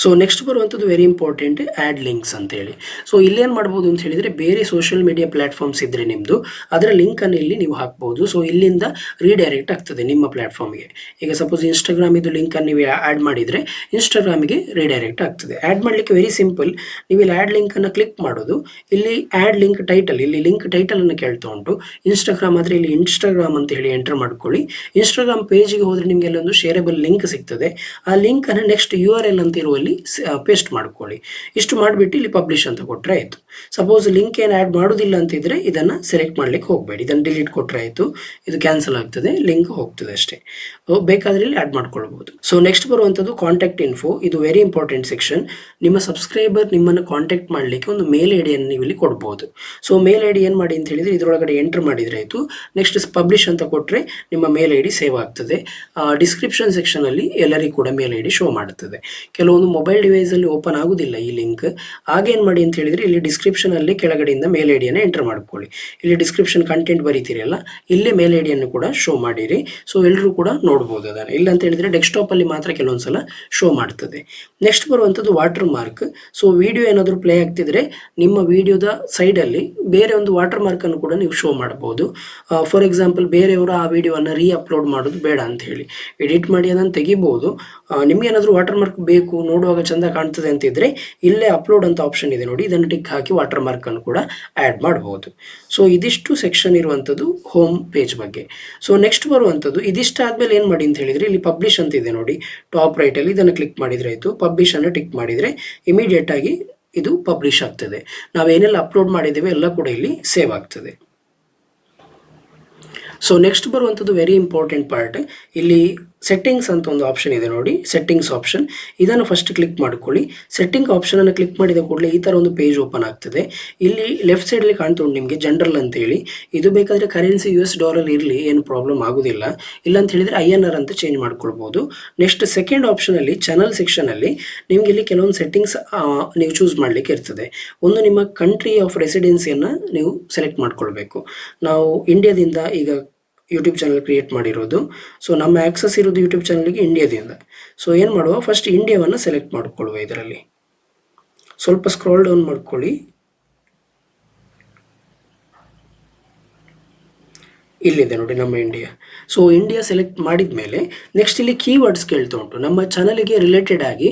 ಸೊ ನೆಕ್ಸ್ಟ್ ಬರುವಂಥದ್ದು ವೆರಿ ಇಂಪಾರ್ಟೆಂಟ್ ಆ್ಯಡ್ ಲಿಂಕ್ಸ್ ಅಂತೇಳಿ. ಸೊ ಇಲ್ಲೇನು ಮಾಡ್ಬೋದು ಅಂತ ಹೇಳಿದರೆ ಬೇರೆ ಸೋಷಿಯಲ್ ಮೀಡಿಯಾ ಪ್ಲ್ಯಾಟ್ಫಾರ್ಮ್ಸ್ ಇದ್ದರೆ ನಿಮ್ಮದು ಅದರ ಲಿಂಕನ್ನು ಇಲ್ಲಿ ನೀವು ಹಾಕ್ಬೋದು. ಸೊ ಇಲ್ಲಿಂದ ರೀಡೈರೆಕ್ಟ್ ಆಗ್ತದೆ ನಿಮ್ಮ ಪ್ಲ್ಯಾಟ್ಫಾರ್ಮ್ಗೆ ಈಗ ಸಪೋಸ್ ಇನ್ಸ್ಟಾಗ್ರಾಮ್ ಇದು ಲಿಂಕನ್ನು ನೀವು ಆ್ಯಡ್ ಮಾಡಿದರೆ ಇನ್ಸ್ಟಾಗ್ರಾಮಿಗೆ ರೀಡೈರೆಕ್ಟ್ ಆಗ್ತದೆ. ಆ್ಯಡ್ ಮಾಡಲಿಕ್ಕೆ ವೆರಿ ಸಿಂಪಲ್ ನೀವು ಇಲ್ಲಿ ಆ್ಯಡ್ ಲಿಂಕನ್ನು ಕ್ಲಿಕ್ ಮಾಡೋದು. ಇಲ್ಲಿ ಆ್ಯಡ್ ಲಿಂಕ್ ಟೈಟಲ್ ಇಲ್ಲಿ ಲಿಂಕ್ ಟೈಟಲನ್ನು ಕೇಳ್ತಾ ಉಂಟು. ಇನ್ಸ್ಟಾಗ್ರಾಮ್ ಆದರೆ ಇಲ್ಲಿ ಇನ್ಸ್ಟಾಗ್ರಾಮ್ ಅಂತ ಹೇಳಿ ಎಂಟರ್ ಮಾಡ್ಕೊಳ್ಳಿ. ಇನ್ಸ್ಟಾಗ್ರಾಮ್ ಪೇಜಿಗೆ ಹೋದರೆ ನಿಮಗೆ ಅಲ್ಲೊಂದು ಶೇರಬಲ್ ಲಿಂಕ್ ಸಿಗ್ತದೆ. ಆ ಲಿಂಕನ್ನು ನೆಕ್ಸ್ಟ್ ಯು ಆರ್ ಎಲ್ ಅಂತ ಇರುವಲ್ಲಿ ಪೇಸ್ಟ್ ಮಾಡ್ಕೊಳ್ಳಿ. ಇಷ್ಟು ಮಾಡಿಬಿಟ್ಟು ಇಲ್ಲಿ ಪಬ್ಲಿಷ್ ಅಂತ ಕೊಟ್ಟರೆ ಆಯಿತು. ಸಪೋಸ್ ಲಿಂಕ್ ಏನು ಆ್ಯಡ್ ಮಾಡೋದಿಲ್ಲ ಅಂತಿದ್ರೆ ಇದನ್ನು ಸೆಲೆಕ್ಟ್ ಮಾಡ್ಲಿಕ್ಕೆ ಹೋಗಬೇಡಿ. ಇದನ್ನು ಡಿಲೀಟ್ ಕೊಟ್ಟರೆ ಆಯಿತು, ಇದು ಕ್ಯಾನ್ಸಲ್ ಆಗ್ತದೆ ಲಿಂಕ್ ಹೋಗ್ತದೆ ಅಷ್ಟೇ. ಬೇಕಾದ್ರೆ ಇಲ್ಲಿ ಆ್ಯಡ್ ಮಾಡ್ಕೊಳ್ಬೋದು ಸೊ ನೆಕ್ಸ್ಟ್ ಬರುವಂಥದ್ದು ಕಾಂಟ್ಯಾಕ್ಟ್ ಇನ್ಫೋ ಇದು ವೆರಿ ಇಂಪಾರ್ಟೆಂಟ್ ಸೆಕ್ಷನ್ ನಿಮ್ಮ ಸಬ್ಸ್ಕ್ರೈಬರ್ ನಿಮ್ಮನ್ನು ಕಾಂಟ್ಯಾಕ್ಟ್ ಮಾಡಲಿಕ್ಕೆ ಒಂದು ಮೇಲ್ ಐ ಡಿಯನ್ನು ನೀವು ಇಲ್ಲಿ ಕೊಡ್ಬೋದು. ಸೊ ಮೇಲ್ ಐ ಡಿ ಏನು ಮಾಡಿ ಅಂತ ಹೇಳಿದರೆ ಇದರೊಳಗಡೆ ಎಂಟರ್ ಮಾಡಿದರೆ ಆಯಿತು. ನೆಕ್ಸ್ಟ್ ಪಬ್ಲಿಷ್ ಅಂತ ಕೊಟ್ಟರೆ ನಿಮ್ಮ ಮೇಲ್ ಐ ಡಿ ಸೇವ್ ಆಗ್ತದೆ ಡಿಸ್ಕ್ರಿಪ್ಷನ್ ಸೆಕ್ಷನಲ್ಲಿ ಎಲ್ಲರಿಗೂ ಕೂಡ ಮೇಲ್ ಐ ಡಿ ಶೋ ಮಾಡುತ್ತದೆ ಕೆಲವೊಂದು ಮೊಬೈಲ್ ಡಿವೈಸಲ್ಲಿ ಓಪನ್ ಆಗೋದಿಲ್ಲ ಈ ಲಿಂಕ್ ಆಗೇನು ಮಾಡಿ ಅಂತ ಹೇಳಿದರೆ ಇಲ್ಲಿ ಡಿಸ್ಕ್ರಿಪ್ಷನಲ್ಲಿ ಕೆಳಗಡೆಯಿಂದ ಮೇಲ್ ಐ ಡಿಯನ್ನು ಎಂಟರ್ ಮಾಡ್ಕೊಳ್ಳಿ. ಇಲ್ಲಿ ಡಿಸ್ಕ್ರಿಪ್ಷನ್ ಕಂಟೆಂಟ್ ಬರೀತೀರಲ್ಲ ಇಲ್ಲಿ ಮೇಲ್ ಐ ಡಿಯನ್ನು ಕೂಡ ಶೋ ಮಾಡಿರಿ. ಸೊ ಎಲ್ಲರೂ ಕೂಡ ನೋಡ್ಬೋದು ಅದನ್ನು. ಇಲ್ಲ ಅಂತ ಹೇಳಿದರೆ ಡೆಸ್ಕ್ಟಾಪಲ್ಲಿ ಮಾತ್ರ ಕೆಲವೊಂದು ಸಲ ಶೋ ಮಾಡ್ತದೆ. ನೆಕ್ಸ್ಟ್ ಬರುವಂಥದ್ದು ವಾಟರ್ ಮಾರ್ಕ್ ಸೊ ವಿಡಿಯೋ ಏನಾದರೂ ಪ್ಲೇ ಆಗ್ತಿದ್ರೆ ನಿಮ್ಮ ವಿಡಿಯೋದ ಸೈಡಲ್ಲಿ ಬೇರೆ ಒಂದು ವಾಟರ್ ಮಾರ್ಕನ್ನು ಕೂಡ ನೀವು ಶೋ ಮಾಡ್ಬೋದು. ಫಾರ್ ಎಕ್ಸಾಂಪಲ್ ಬೇರೆಯವರು ಆ ವಿಡಿಯೋವನ್ನು ರೀ ಅಪ್ಲೋಡ್ ಮಾಡೋದು ಬೇಡ ಅಂತ ಹೇಳಿ. ಎಡಿಟ್ ಮಾಡಿ ಅದನ್ನು ತೆಗಿಬೋದು. ನಿಮಗೇನಾದರೂ ವಾಟರ್ ಮಾರ್ಕ್ ಬೇಕು, ನೋಡುವಾಗ ಚೆಂದ ಕಾಣ್ತದೆ ಅಂತಿದ್ರೆ ಇಲ್ಲೇ ಅಪ್ಲೋಡ್ ಅಂತ ಆಪ್ಷನ್ ಇದೆ ನೋಡಿ. ಇದನ್ನು ಟಿಕ್ ಹಾಕಿ ವಾಟರ್ ಮಾರ್ಕನ್ನು ಕೂಡ ಆ್ಯಡ್ ಮಾಡ್ಬೋದು. ಸೊ ಇದಿಷ್ಟು ಸೆಕ್ಷನ್ ಇರುವಂಥದ್ದು ಹೋಮ್ ಪೇಜ್ ಬಗ್ಗೆ. ಸೊ ನೆಕ್ಸ್ಟ್ ಬರುವಂಥದ್ದು ಇದಿಷ್ಟು ಆದಮೇಲೆ ಏನು ಮಾಡಿ ಅಂತ ಹೇಳಿದರೆ, ಇಲ್ಲಿ ಪಬ್ಲಿಷ್ ಅಂತ ಇದೆ ನೋಡಿ. ಟಾಪ್ ರೈಟಲ್ಲಿ ಇದನ್ನು ಕ್ಲಿಕ್ ಮಾಡಿದರೆ ಆಯಿತು. ಪಬ್ಲಿಷನ್ನು ಟಿಕ್ ಮಾಡಿದರೆ ಇಮಿಡಿಯೇಟ್ ಆಗಿ ಇದು ಪಬ್ಲಿಷ್ ಆಗ್ತದೆ. ನಾವೇನೆಲ್ಲ ಅಪ್ಲೋಡ್ ಮಾಡಿದ್ದೇವೆ ಎಲ್ಲ ಕೂಡ ಇಲ್ಲಿ ಸೇವ್ ಆಗ್ತದೆ. ಸೊ ನೆಕ್ಸ್ಟ್ ಬರುವಂಥದ್ದು ವೆರಿ ಇಂಪಾರ್ಟೆಂಟ್ ಪಾರ್ಟ್ ಇಲ್ಲಿ ಸೆಟ್ಟಿಂಗ್ಸ್ ಅಂತ ಒಂದು ಆಪ್ಷನ್ ಇದೆ ನೋಡಿ ಸೆಟ್ಟಿಂಗ್ಸ್ ಆಪ್ಷನ್ ಇದನ್ನು ಫಸ್ಟ್ ಕ್ಲಿಕ್ ಮಾಡ್ಕೊಳ್ಳಿ. ಸೆಟ್ಟಿಂಗ್ ಆಪ್ಷನನ್ನು ಕ್ಲಿಕ್ ಮಾಡಿದ ಕೂಡಲೇ ಈ ಥರ ಒಂದು ಪೇಜ್ ಓಪನ್ ಆಗ್ತದೆ. ಇಲ್ಲಿ ಲೆಫ್ಟ್ ಸೈಡಲ್ಲಿ ಕಾಣ್ತಾ ಉಂಟು ನಿಮಗೆ ಜನರಲ್ ಅಂತೇಳಿ ಇದು ಬೇಕಾದರೆ ಕರೆನ್ಸಿ ಯು ಎಸ್ ಡಾಲರ್ ಇರಲಿ, ಏನು ಪ್ರಾಬ್ಲಮ್ ಆಗೋದಿಲ್ಲ. ಇಲ್ಲ ಅಂತ ಹೇಳಿದರೆ ಐ ಎನ್ ಆರ್ ಅಂತ ಚೇಂಜ್ ಮಾಡ್ಕೊಳ್ಬೋದು. ನೆಕ್ಸ್ಟ್ ಸೆಕೆಂಡ್ ಆಪ್ಷನಲ್ಲಿ ಚಾನಲ್ ಸೆಕ್ಷನಲ್ಲಿ ನಿಮಗೆ ಇಲ್ಲಿ ಕೆಲವೊಂದು ಸೆಟ್ಟಿಂಗ್ಸ್ ನೀವು ಚೂಸ್ ಮಾಡಲಿಕ್ಕೆ ಇರ್ತದೆ. ಒಂದು ನಿಮ್ಮ ಕಂಟ್ರಿ ಆಫ್ ರೆಸಿಡೆನ್ಸಿಯನ್ನು ನೀವು ಸೆಲೆಕ್ಟ್ ಮಾಡ್ಕೊಳ್ಬೇಕು. ನಾವು ಇಂಡಿಯಾದಿಂದ ಈಗ ಯೂಟ್ಯೂಬ್ ಚಾನಲ್ ಕ್ರಿಯೇಟ್ ಮಾಡಿರೋದು. ಸೊ ನಮ್ಮ ಆ್ಯಕ್ಸಸ್ ಇರೋದು ಯೂಟ್ಯೂಬ್ ಚಾನಲ್ಗೆ ಇಂಡಿಯಾದಿಂದ ಸೊ ಏನು ಮಾಡುವ? ಫಸ್ಟ್ ಇಂಡಿಯಾವನ್ನು ಸೆಲೆಕ್ಟ್ ಮಾಡಿಕೊಳ್ಳುವ ಇದರಲ್ಲಿ. ಸ್ವಲ್ಪ ಸ್ಕ್ರಾಲ್ ಡೌನ್ ಮಾಡ್ಕೊಳ್ಳಿ. ಇಲ್ಲಿದೆ ನೋಡಿ ನಮ್ಮ ಇಂಡಿಯಾ ಸೊ ಇಂಡಿಯಾ ಸೆಲೆಕ್ಟ್ ಮಾಡಿದ ಮೇಲೆ ನೆಕ್ಸ್ಟ್ ಇಲ್ಲಿ ಕೀವರ್ಡ್ಸ್ ಕೇಳ್ತಾ ಉಂಟು. ನಮ್ಮ ಚಾನಲಿಗೆ ರಿಲೇಟೆಡ್ ಆಗಿ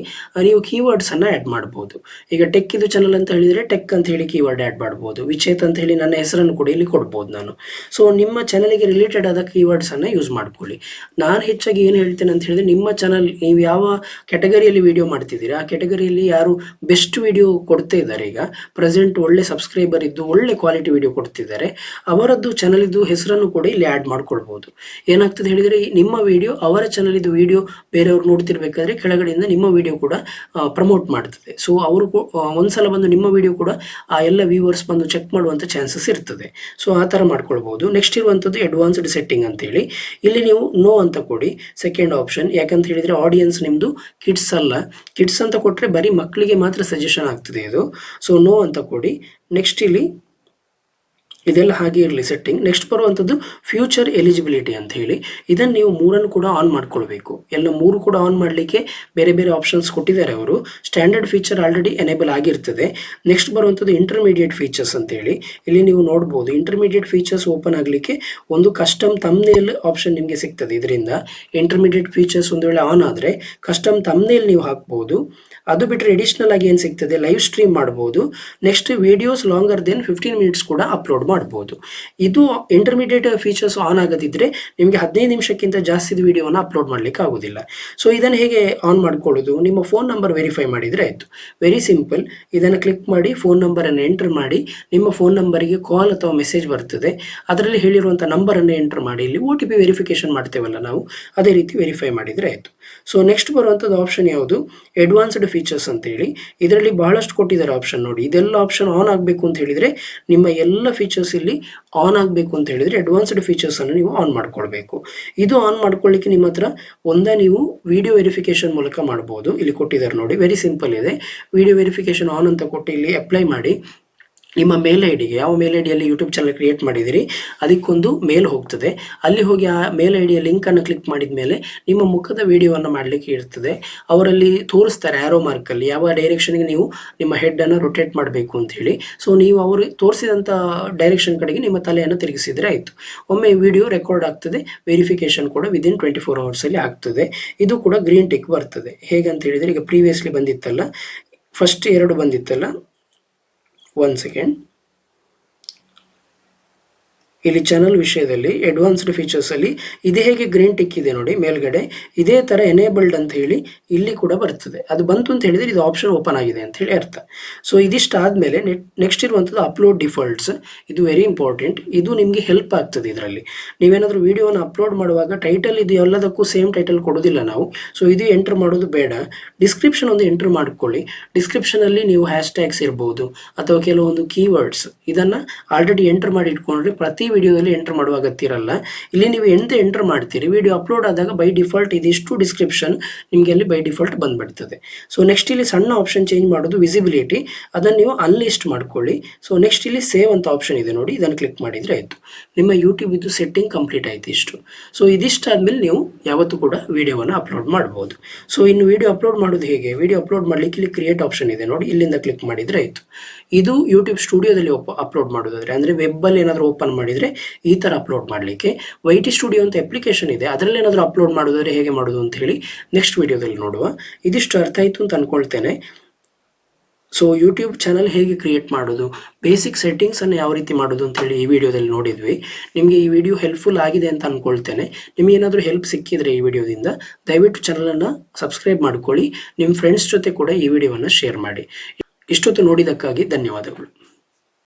ನೀವು ಕೀವರ್ಡ್ಸನ್ನು ಆ್ಯಡ್ ಮಾಡ್ಬೋದು. ಈಗ ಟೆಕ್ ಇದು ಚಾನಲ್ ಅಂತ ಹೇಳಿದರೆ ಟೆಕ್ ಅಂತ ಹೇಳಿ ಕೀವರ್ಡ್ ಆ್ಯಡ್ ಮಾಡ್ಬೋದು. ವಿಚೇತ್ ಅಂತ ಹೇಳಿ ನನ್ನ ಹೆಸರನ್ನು ಕೂಡ ಇಲ್ಲಿ ಕೊಡ್ಬೋದು ನಾನು. ಸೊ ನಿಮ್ಮ ಚಾನಲಿಗೆ ರಿಲೇಟೆಡ್ ಆದ ಕೀವರ್ಡ್ಸನ್ನು ಯೂಸ್ ಮಾಡ್ಕೊಳ್ಳಿ. ನಾನು ಹೆಚ್ಚಾಗಿ ಏನು ಹೇಳ್ತೇನೆ ಅಂತ ಹೇಳಿದ್ರೆ ನಿಮ್ಮ ಚಾನಲ್ ನೀವು ಯಾವ ಕ್ಯಾಟಗರಿಯಲ್ಲಿ ವಿಡಿಯೋ ಮಾಡ್ತಿದ್ದೀರಾ, ಆ ಕ್ಯಾಟಗರಿಯಲ್ಲಿ ಯಾರು ಬೆಸ್ಟ್ ವಿಡಿಯೋ ಕೊಡ್ತಾ ಇದ್ದಾರೆ ಈಗ ಪ್ರೆಸೆಂಟ್ ಒಳ್ಳೆ ಸಬ್ಸ್ಕ್ರೈಬರ್ ಇದ್ದು ಒಳ್ಳೆ ಕ್ವಾಲಿಟಿ ವಿಡಿಯೋ ಕೊಡ್ತಿದ್ದಾರೆ, ಅವರದ್ದು ಚಾನಲಿದ್ದು ಹೆಸರನ್ನು ಕೂಡ ಇಲ್ಲಿ ಆ್ಯಡ್ ಮಾಡ್ಕೊಳ್ಬೋದು. ಏನಾಗ್ತದೆ ಹೇಳಿದರೆ, ನಿಮ್ಮ ವಿಡಿಯೋ ಅವರ ಚಾನಲಿದ್ದು ವಿಡಿಯೋ ಬೇರೆಯವ್ರು ನೋಡ್ತಿರ್ಬೇಕಾದ್ರೆ ಕೆಳಗಡೆಯಿಂದ ನಿಮ್ಮ ವಿಡಿಯೋ ಕೂಡ ಪ್ರಮೋಟ್ ಮಾಡ್ತದೆ. ಸೊ ಅವರು ಒಂದ್ಸಲ ಬಂದು ನಿಮ್ಮ ವಿಡಿಯೋ ಕೂಡ, ಆ, ಎಲ್ಲ ವ್ಯೂವರ್ಸ್ ಬಂದು ಚೆಕ್ ಮಾಡುವಂಥ ಚಾನ್ಸಸ್ ಇರ್ತದೆ. ಸೊ ಆ ಥರ ಮಾಡ್ಕೊಳ್ಬೋದು. ನೆಕ್ಸ್ಟ್ ಇರುವಂಥದ್ದು ಅಡ್ವಾನ್ಸ್ಡ್ ಸೆಟ್ಟಿಂಗ್ ಅಂತೇಳಿ. ಇಲ್ಲಿ ನೀವು ನೋ ಅಂತ ಕೊಡಿ ಸೆಕೆಂಡ್ ಆಪ್ಷನ್ ಯಾಕಂತ ಹೇಳಿದರೆ ಆಡಿಯನ್ಸ್ ನಿಮ್ಮದು ಕಿಡ್ಸ್ ಅಲ್ಲ. ಕಿಡ್ಸ್ ಅಂತ ಕೊಟ್ಟರೆ ಬರೀ ಮಕ್ಕಳಿಗೆ ಮಾತ್ರ ಸಜೆಷನ್ ಆಗ್ತದೆ ಇದು. ಸೊ ನೋ ಅಂತ ಕೊಡಿ. ನೆಕ್ಸ್ಟ್ ಇಲ್ಲಿ ಇದೆಲ್ಲ ಹಾಗೆ ಇರಲಿ ಸೆಟ್ಟಿಂಗ್ ನೆಕ್ಸ್ಟ್ ಬರುವಂಥದ್ದು ಫ್ಯೂಚರ್ ಎಲಿಜಿಬಿಲಿಟಿ ಅಂತ ಹೇಳಿ. ಇದನ್ನು ನೀವು ಮೂರನ್ನು ಕೂಡ ಆನ್ ಮಾಡ್ಕೊಳ್ಬೇಕು. ಎಲ್ಲ ಮೂರು ಕೂಡ ಆನ್ ಮಾಡಲಿಕ್ಕೆ ಬೇರೆ ಬೇರೆ ಆಪ್ಷನ್ಸ್ ಕೊಟ್ಟಿದ್ದಾರೆ ಅವರು. ಸ್ಟ್ಯಾಂಡರ್ಡ್ ಫೀಚರ್ ಆಲ್ರೆಡಿ ಎನೇಬಲ್ ಆಗಿರ್ತದೆ. ನೆಕ್ಸ್ಟ್ ಬರುವಂಥದ್ದು ಇಂಟರ್ಮೀಡಿಯೇಟ್ ಫೀಚರ್ಸ್ ಅಂತೇಳಿ ಇಲ್ಲಿ ನೀವು ನೋಡ್ಬೋದು ಇಂಟರ್ಮೀಡಿಯೇಟ್ ಫೀಚರ್ಸ್ ಓಪನ್ ಆಗಲಿಕ್ಕೆ ಒಂದು ಕಸ್ಟಮ್ ತಮ್ನೇಲ್ ಆಪ್ಷನ್ ನಿಮಗೆ ಸಿಗ್ತದೆ. ಇದರಿಂದ ಇಂಟರ್ಮೀಡಿಯೇಟ್ ಫೀಚರ್ಸ್ ಒಂದು ವೇಳೆ ಆನ್ ಆದರೆ ಕಸ್ಟಮ್ ತಮ್ನೇಲ್ ನೀವು ಹಾಕ್ಬೋದು. ಅದು ಬಿಟ್ಟರೆ ಎಡಿಷ್ನಲ್ ಆಗಿ ಏನು ಸಿಗ್ತದೆ? ಲೈವ್ ಸ್ಟ್ರೀಮ್ ಮಾಡ್ಬೋದು. Next videos longer than fifteen minutes ಕೂಡ ಅಪ್ಲೋಡ್ ಮಾಡ್ಬೋದು. ಇದು ಇಂಟರ್ಮೀಡಿಯೇಟ್ ಫೀಚರ್ಸ್ ಆನ್ ಆಗದಿದ್ದರೆ ನಿಮಗೆ ಹದಿನೈದು ನಿಮಿಷಕ್ಕಿಂತ ಜಾಸ್ತಿ ವಿಡಿಯೋನ ಅಪ್ಲೋಡ್ ಮಾಡಲಿಕ್ಕೆ ಆಗೋದಿಲ್ಲ. ಸೊ ಇದನ್ನು ಹೇಗೆ ಆನ್ ಮಾಡ್ಕೊಳ್ಳೋದು? ನಿಮ್ಮ ಫೋನ್ ನಂಬರ್ ವೆರಿಫೈ ಮಾಡಿದರೆ ಆಯಿತು. ವೆರಿ ಸಿಂಪಲ್ ಇದನ್ನು ಕ್ಲಿಕ್ ಮಾಡಿ ಫೋನ್ ನಂಬರನ್ನು ಎಂಟರ್ ಮಾಡಿ, ನಿಮ್ಮ ಫೋನ್ ನಂಬರಿಗೆ ಕಾಲ್ ಅಥವಾ ಮೆಸೇಜ್ ಬರ್ತದೆ. ಅದರಲ್ಲಿ ಹೇಳಿರುವಂಥ ನಂಬರನ್ನು ಎಂಟರ್ ಮಾಡಿ. ಇಲ್ಲಿ ಒ ಟಿ ಪಿ ವೆರಿಫಿಕೇಶನ್ ಮಾಡ್ತೇವಲ್ಲ ನಾವು, ಅದೇ ರೀತಿ ವೆರಿಫೈ ಮಾಡಿದರೆ ಆಯಿತು. ಸೊ ನೆಕ್ಸ್ಟ್ ಬರುವಂಥದ್ದು ಆಪ್ಷನ್ ಯಾವುದು? ಅಡ್ವಾನ್ಸ್ಡ್ ಫೀಚರ್ಸ್ ಅಂತೇಳಿ, ಇದರಲ್ಲಿ ಬಹಳಷ್ಟು ಕೊಟ್ಟಿದ್ದಾರೆ ಆಪ್ಷನ್ ನೋಡಿ. ಇದೆಲ್ಲ ಆಪ್ಷನ್ ಆನ್ ಆಗಬೇಕು ಅಂತ ಹೇಳಿದರೆ, ನಿಮ್ಮ ಎಲ್ಲ ಫೀಚರ್ಸ್ ಇಲ್ಲಿ ಆನ್ ಆಗಬೇಕು ಅಂತ ಹೇಳಿದರೆ ಅಡ್ವಾನ್ಸ್ಡ್ ಫೀಚರ್ಸನ್ನು ನೀವು ಆನ್ ಮಾಡ್ಕೊಳ್ಬೇಕು. ಇದು ಆನ್ ಮಾಡ್ಕೊಳ್ಳಿಕ್ಕೆ ನಿಮ್ಮ ಹತ್ರ ಒಂದ ನೀವು ವಿಡಿಯೋ ವೆರಿಫಿಕೇಶನ್ ಮೂಲಕ ಮಾಡ್ಬೋದು. ಇಲ್ಲಿ ಕೊಟ್ಟಿದ್ದಾರೆ ನೋಡಿ ವೆರಿ ಸಿಂಪಲ್ ಇದೆ. ವಿಡಿಯೋ ವೆರಿಫಿಕೇಶನ್ ಆನ್ ಅಂತ ಕೊಟ್ಟು ಇಲ್ಲಿ ಅಪ್ಲೈ ಮಾಡಿ. ನಿಮ್ಮ ಮೇಲ್ ಐ ಡಿಗೆ ಯಾವ ಮೇಲ್ ಐ ಡಿಯಲ್ಲಿ ಯೂಟ್ಯೂಬ್ ಚಾನಲ್ ಕ್ರಿಯೇಟ್ ಮಾಡಿದಿರಿ ಅದಕ್ಕೊಂದು ಮೇಲ್ ಹೋಗ್ತದೆ. ಅಲ್ಲಿ ಹೋಗಿ ಆ ಮೇಲ್ ಐ ಡಿಯ ಲಿಂಕನ್ನು ಕ್ಲಿಕ್ ಮಾಡಿದ ಮೇಲೆ ನಿಮ್ಮ ಮುಖದ ವಿಡಿಯೋವನ್ನು ಮಾಡಲಿಕ್ಕೆ ಇರ್ತದೆ. ಅವರಲ್ಲಿ ತೋರಿಸ್ತಾರೆ ಆ್ಯರೋ ಮಾರ್ಕಲ್ಲಿ ಯಾವ ಡೈರೆಕ್ಷನ್ಗೆ ನೀವು ನಿಮ್ಮ ಹೆಡ್ಡನ್ನು ರೊಟೇಟ್ ಮಾಡಬೇಕು ಅಂತ ಹೇಳಿ. ಸೊ ನೀವು ಅವರು ತೋರಿಸಿದಂಥ ಡೈರೆಕ್ಷನ್ ಕಡೆಗೆ ನಿಮ್ಮ ತಲೆಯನ್ನು ತಿರುಗಿಸಿದರೆ ಆಯಿತು. ಒಮ್ಮೆ ವಿಡಿಯೋ ರೆಕಾರ್ಡ್ ಆಗ್ತದೆ ವೆರಿಫಿಕೇಶನ್ ಕೂಡ ವಿದಿನ್ ಟ್ವೆಂಟಿ ಫೋರ್ ಅವರ್ಸಲ್ಲಿ ಆಗ್ತದೆ. ಇದು ಕೂಡ ಗ್ರೀನ್ ಟಿಕ್ ಬರ್ತದೆ. ಹೇಗಂತ ಹೇಳಿದರೆ, ಈಗ ಪ್ರೀವಿಯಸ್ಲಿ ಬಂದಿತ್ತಲ್ಲ ಫಸ್ಟ್ ಎರಡು ಬಂದಿತ್ತಲ್ಲ ಒನ್ ಸೆಕೆಂಡ್ ಇಲ್ಲಿ ಚಾನಲ್ ವಿಷಯದಲ್ಲಿ ಅಡ್ವಾನ್ಸ್ಡ್ ಫೀಚರ್ಸಲ್ಲಿ ಇದು ಹೇಗೆ ಗ್ರೀನ್ ಟಿಕ್ ಇದೆ ನೋಡಿ ಮೇಲ್ಗಡೆ. ಇದೇ ಥರ ಎನೇಬಲ್ಡ್ ಅಂತ ಹೇಳಿ ಇಲ್ಲಿ ಕೂಡ ಬರ್ತದೆ. ಅದು ಬಂತು ಅಂತ ಹೇಳಿದರೆ ಇದು ಆಪ್ಷನ್ ಓಪನ್ ಆಗಿದೆ ಅಂತ ಹೇಳಿ ಅರ್ಥ. ಸೊ ಇದಿಷ್ಟು ಆದಮೇಲೆ ನೆಕ್ಸ್ಟ್ ಇರುವಂಥದ್ದು ಅಪ್ಲೋಡ್ ಡಿಫಾಲ್ಟ್ಸ್ ಇದು ವೆರಿ ಇಂಪಾರ್ಟೆಂಟ್ ಇದು ನಿಮಗೆ ಹೆಲ್ಪ್ ಆಗ್ತದೆ ಇದರಲ್ಲಿ. ನೀವೇನಾದರೂ ವಿಡಿಯೋನ ಅಪ್ಲೋಡ್ ಮಾಡುವಾಗ ಟೈಟಲ್ ಇದು ಎಲ್ಲದಕ್ಕೂ ಸೇಮ್ ಟೈಟಲ್ ಕೊಡೋದಿಲ್ಲ ನಾವು. ಸೊ ಇದು ಎಂಟರ್ ಮಾಡೋದು ಬೇಡ. ಡಿಸ್ಕ್ರಿಪ್ಷನ್ ಒಂದು ಎಂಟರ್ ಮಾಡ್ಕೊಳ್ಳಿ. ಡಿಸ್ಕ್ರಿಪ್ಷನಲ್ಲಿ ನೀವು ಹ್ಯಾಶ್ ಟ್ಯಾಗ್ಸ್ ಇರ್ಬೋದು ಅಥವಾ ಕೆಲವೊಂದು ಕೀವರ್ಡ್ಸ್ ಇದನ್ನು ಆಲ್ರೆಡಿ ಎಂಟರ್ ಮಾಡಿ ಇಟ್ಕೊಂಡ್ರೆ ಪ್ರತಿ ವಿಡಿಯೋದಲ್ಲಿ ಎಂಟರ್ ಮಾಡುವ ಅಗತ್ಯ ಇರಲ್ಲ ಇಲ್ಲಿ ನೀವು ಎಂತ ಎಂಟರ್ ಮಾಡ್ತೀರಿ ವಿಡಿಯೋ ಅಪ್ಲೋಡ್ ಆದಾಗ ಬೈ ಡಿಫಾಲ್ಟ್ ಇದಿಷ್ಟು ಡಿಸ್ಕ್ರಿಪ್ಷನ್ ನಿಮಗೆ ಅಲ್ಲಿ ಬೈ ಡಿಫಾಲ್ಟ್ ಬಂದ್ಬಿಡ್ತದೆ. ಸೊ ನೆಕ್ಸ್ಟ್ ಇಲ್ಲಿ ಸಣ್ಣ ಆಪ್ಷನ್ ಚೇಂಜ್ ಮಾಡೋದು ವಿಸಿಬಿಲಿಟಿ ಅದನ್ನು ನೀವು ಅನ್ಲಿಸ್ಟ್ ಮಾಡ್ಕೊಳ್ಳಿ. ಸೊ ನೆಕ್ಸ್ಟ್ ಇಲ್ಲಿ ಸೇವ್ ಅಂತ ಆಪ್ಷನ್ ಇದೆ ನೋಡಿ, ಇದನ್ನು ಕ್ಲಿಕ್ ಮಾಡಿದರೆ ಆಯಿತು. ನಿಮ್ಮ ಯೂಟ್ಯೂಬ್ ಇದು ಸೆಟ್ಟಿಂಗ್ ಕಂಪ್ಲೀಟ್ ಆಯಿತು ಇಷ್ಟು. ಸೊ ಇದಿಷ್ಟು ಆದಮೇಲೆ ನೀವು ಯಾವತ್ತೂ ಕೂಡ ವಿಡಿಯೋವನ್ನು ಅಪ್ಲೋಡ್ ಮಾಡ್ಬೋದು. ಸೊ ಇನ್ನು ವಿಡಿಯೋ ಅಪ್ಲೋಡ್ ಮಾಡೋದು ಹೇಗೆ? ವಿಡಿಯೋ ಅಪ್ಲೋಡ್ ಮಾಡಲಿಕ್ಕೆ ಇಲ್ಲಿ ಕ್ರಿಯೇಟ್ ಆಪ್ಷನ್ ಇದೆ ನೋಡಿ, ಇಲ್ಲಿಂದ ಕ್ಲಿಕ್ ಮಾಡಿದರೆ ಆಯಿತು. ಇದು ಯೂಟ್ಯೂಬ್ ಸ್ಟುಡಿಯೋದಲ್ಲಿ ಅಪ್ಲೋಡ್ ಮಾಡೋದಾದರೆ, ಅಂದರೆ ವೆಬ್ಬಲ್ಲಿ ಏನಾದರೂ ಓಪನ್ ಮಾಡಿದರೆ ಈ ಥರ ಅಪ್ಲೋಡ್ ಮಾಡಲಿಕ್ಕೆ ವೈ ಟಿ ಸ್ಟುಡಿಯೋ ಅಂತ ಅಪ್ಲಿಕೇಶನ್ ಇದೆ. ಅದರಲ್ಲಿ ಏನಾದರೂ ಅಪ್ಲೋಡ್ ಮಾಡೋದಾದ್ರೆ ಹೇಗೆ ಮಾಡೋದು ಅಂತ ಹೇಳಿ ನೆಕ್ಸ್ಟ್ ವಿಡಿಯೋದಲ್ಲಿ ನೋಡುವ. ಇದಿಷ್ಟು ಅರ್ಥ ಆಯಿತು ಅಂತ ಅಂದ್ಕೊಳ್ತೇನೆ ಸೊ ಯೂಟ್ಯೂಬ್ ಚಾನಲ್ ಹೇಗೆ ಕ್ರಿಯೇಟ್ ಮಾಡೋದು ಬೇಸಿಕ್ ಸೆಟ್ಟಿಂಗ್ಸನ್ನು ಯಾವ ರೀತಿ ಮಾಡೋದು ಅಂತ ಹೇಳಿ ಈ ವಿಡಿಯೋದಲ್ಲಿ ನೋಡಿದ್ವಿ. ನಿಮಗೆ ಈ ವಿಡಿಯೋ ಹೆಲ್ಪ್ಫುಲ್ ಆಗಿದೆ ಅಂತ ಅಂದ್ಕೊಳ್ತೇನೆ ನಿಮಗೆ ಏನಾದರೂ ಹೆಲ್ಪ್ ಸಿಕ್ಕಿದ್ರೆ ಈ ವಿಡಿಯೋದಿಂದ ದಯವಿಟ್ಟು ಚಾನಲನ್ನು ಸಬ್ಸ್ಕ್ರೈಬ್ ಮಾಡ್ಕೊಳ್ಳಿ. ನಿಮ್ಮ ಫ್ರೆಂಡ್ಸ್ ಜೊತೆ ಕೂಡ ಈ ವಿಡಿಯೋವನ್ನು ಶೇರ್ ಮಾಡಿ. ಇಷ್ಟೊತ್ತು ನೋಡಿದ್ದಕ್ಕಾಗಿ ಧನ್ಯವಾದಗಳು.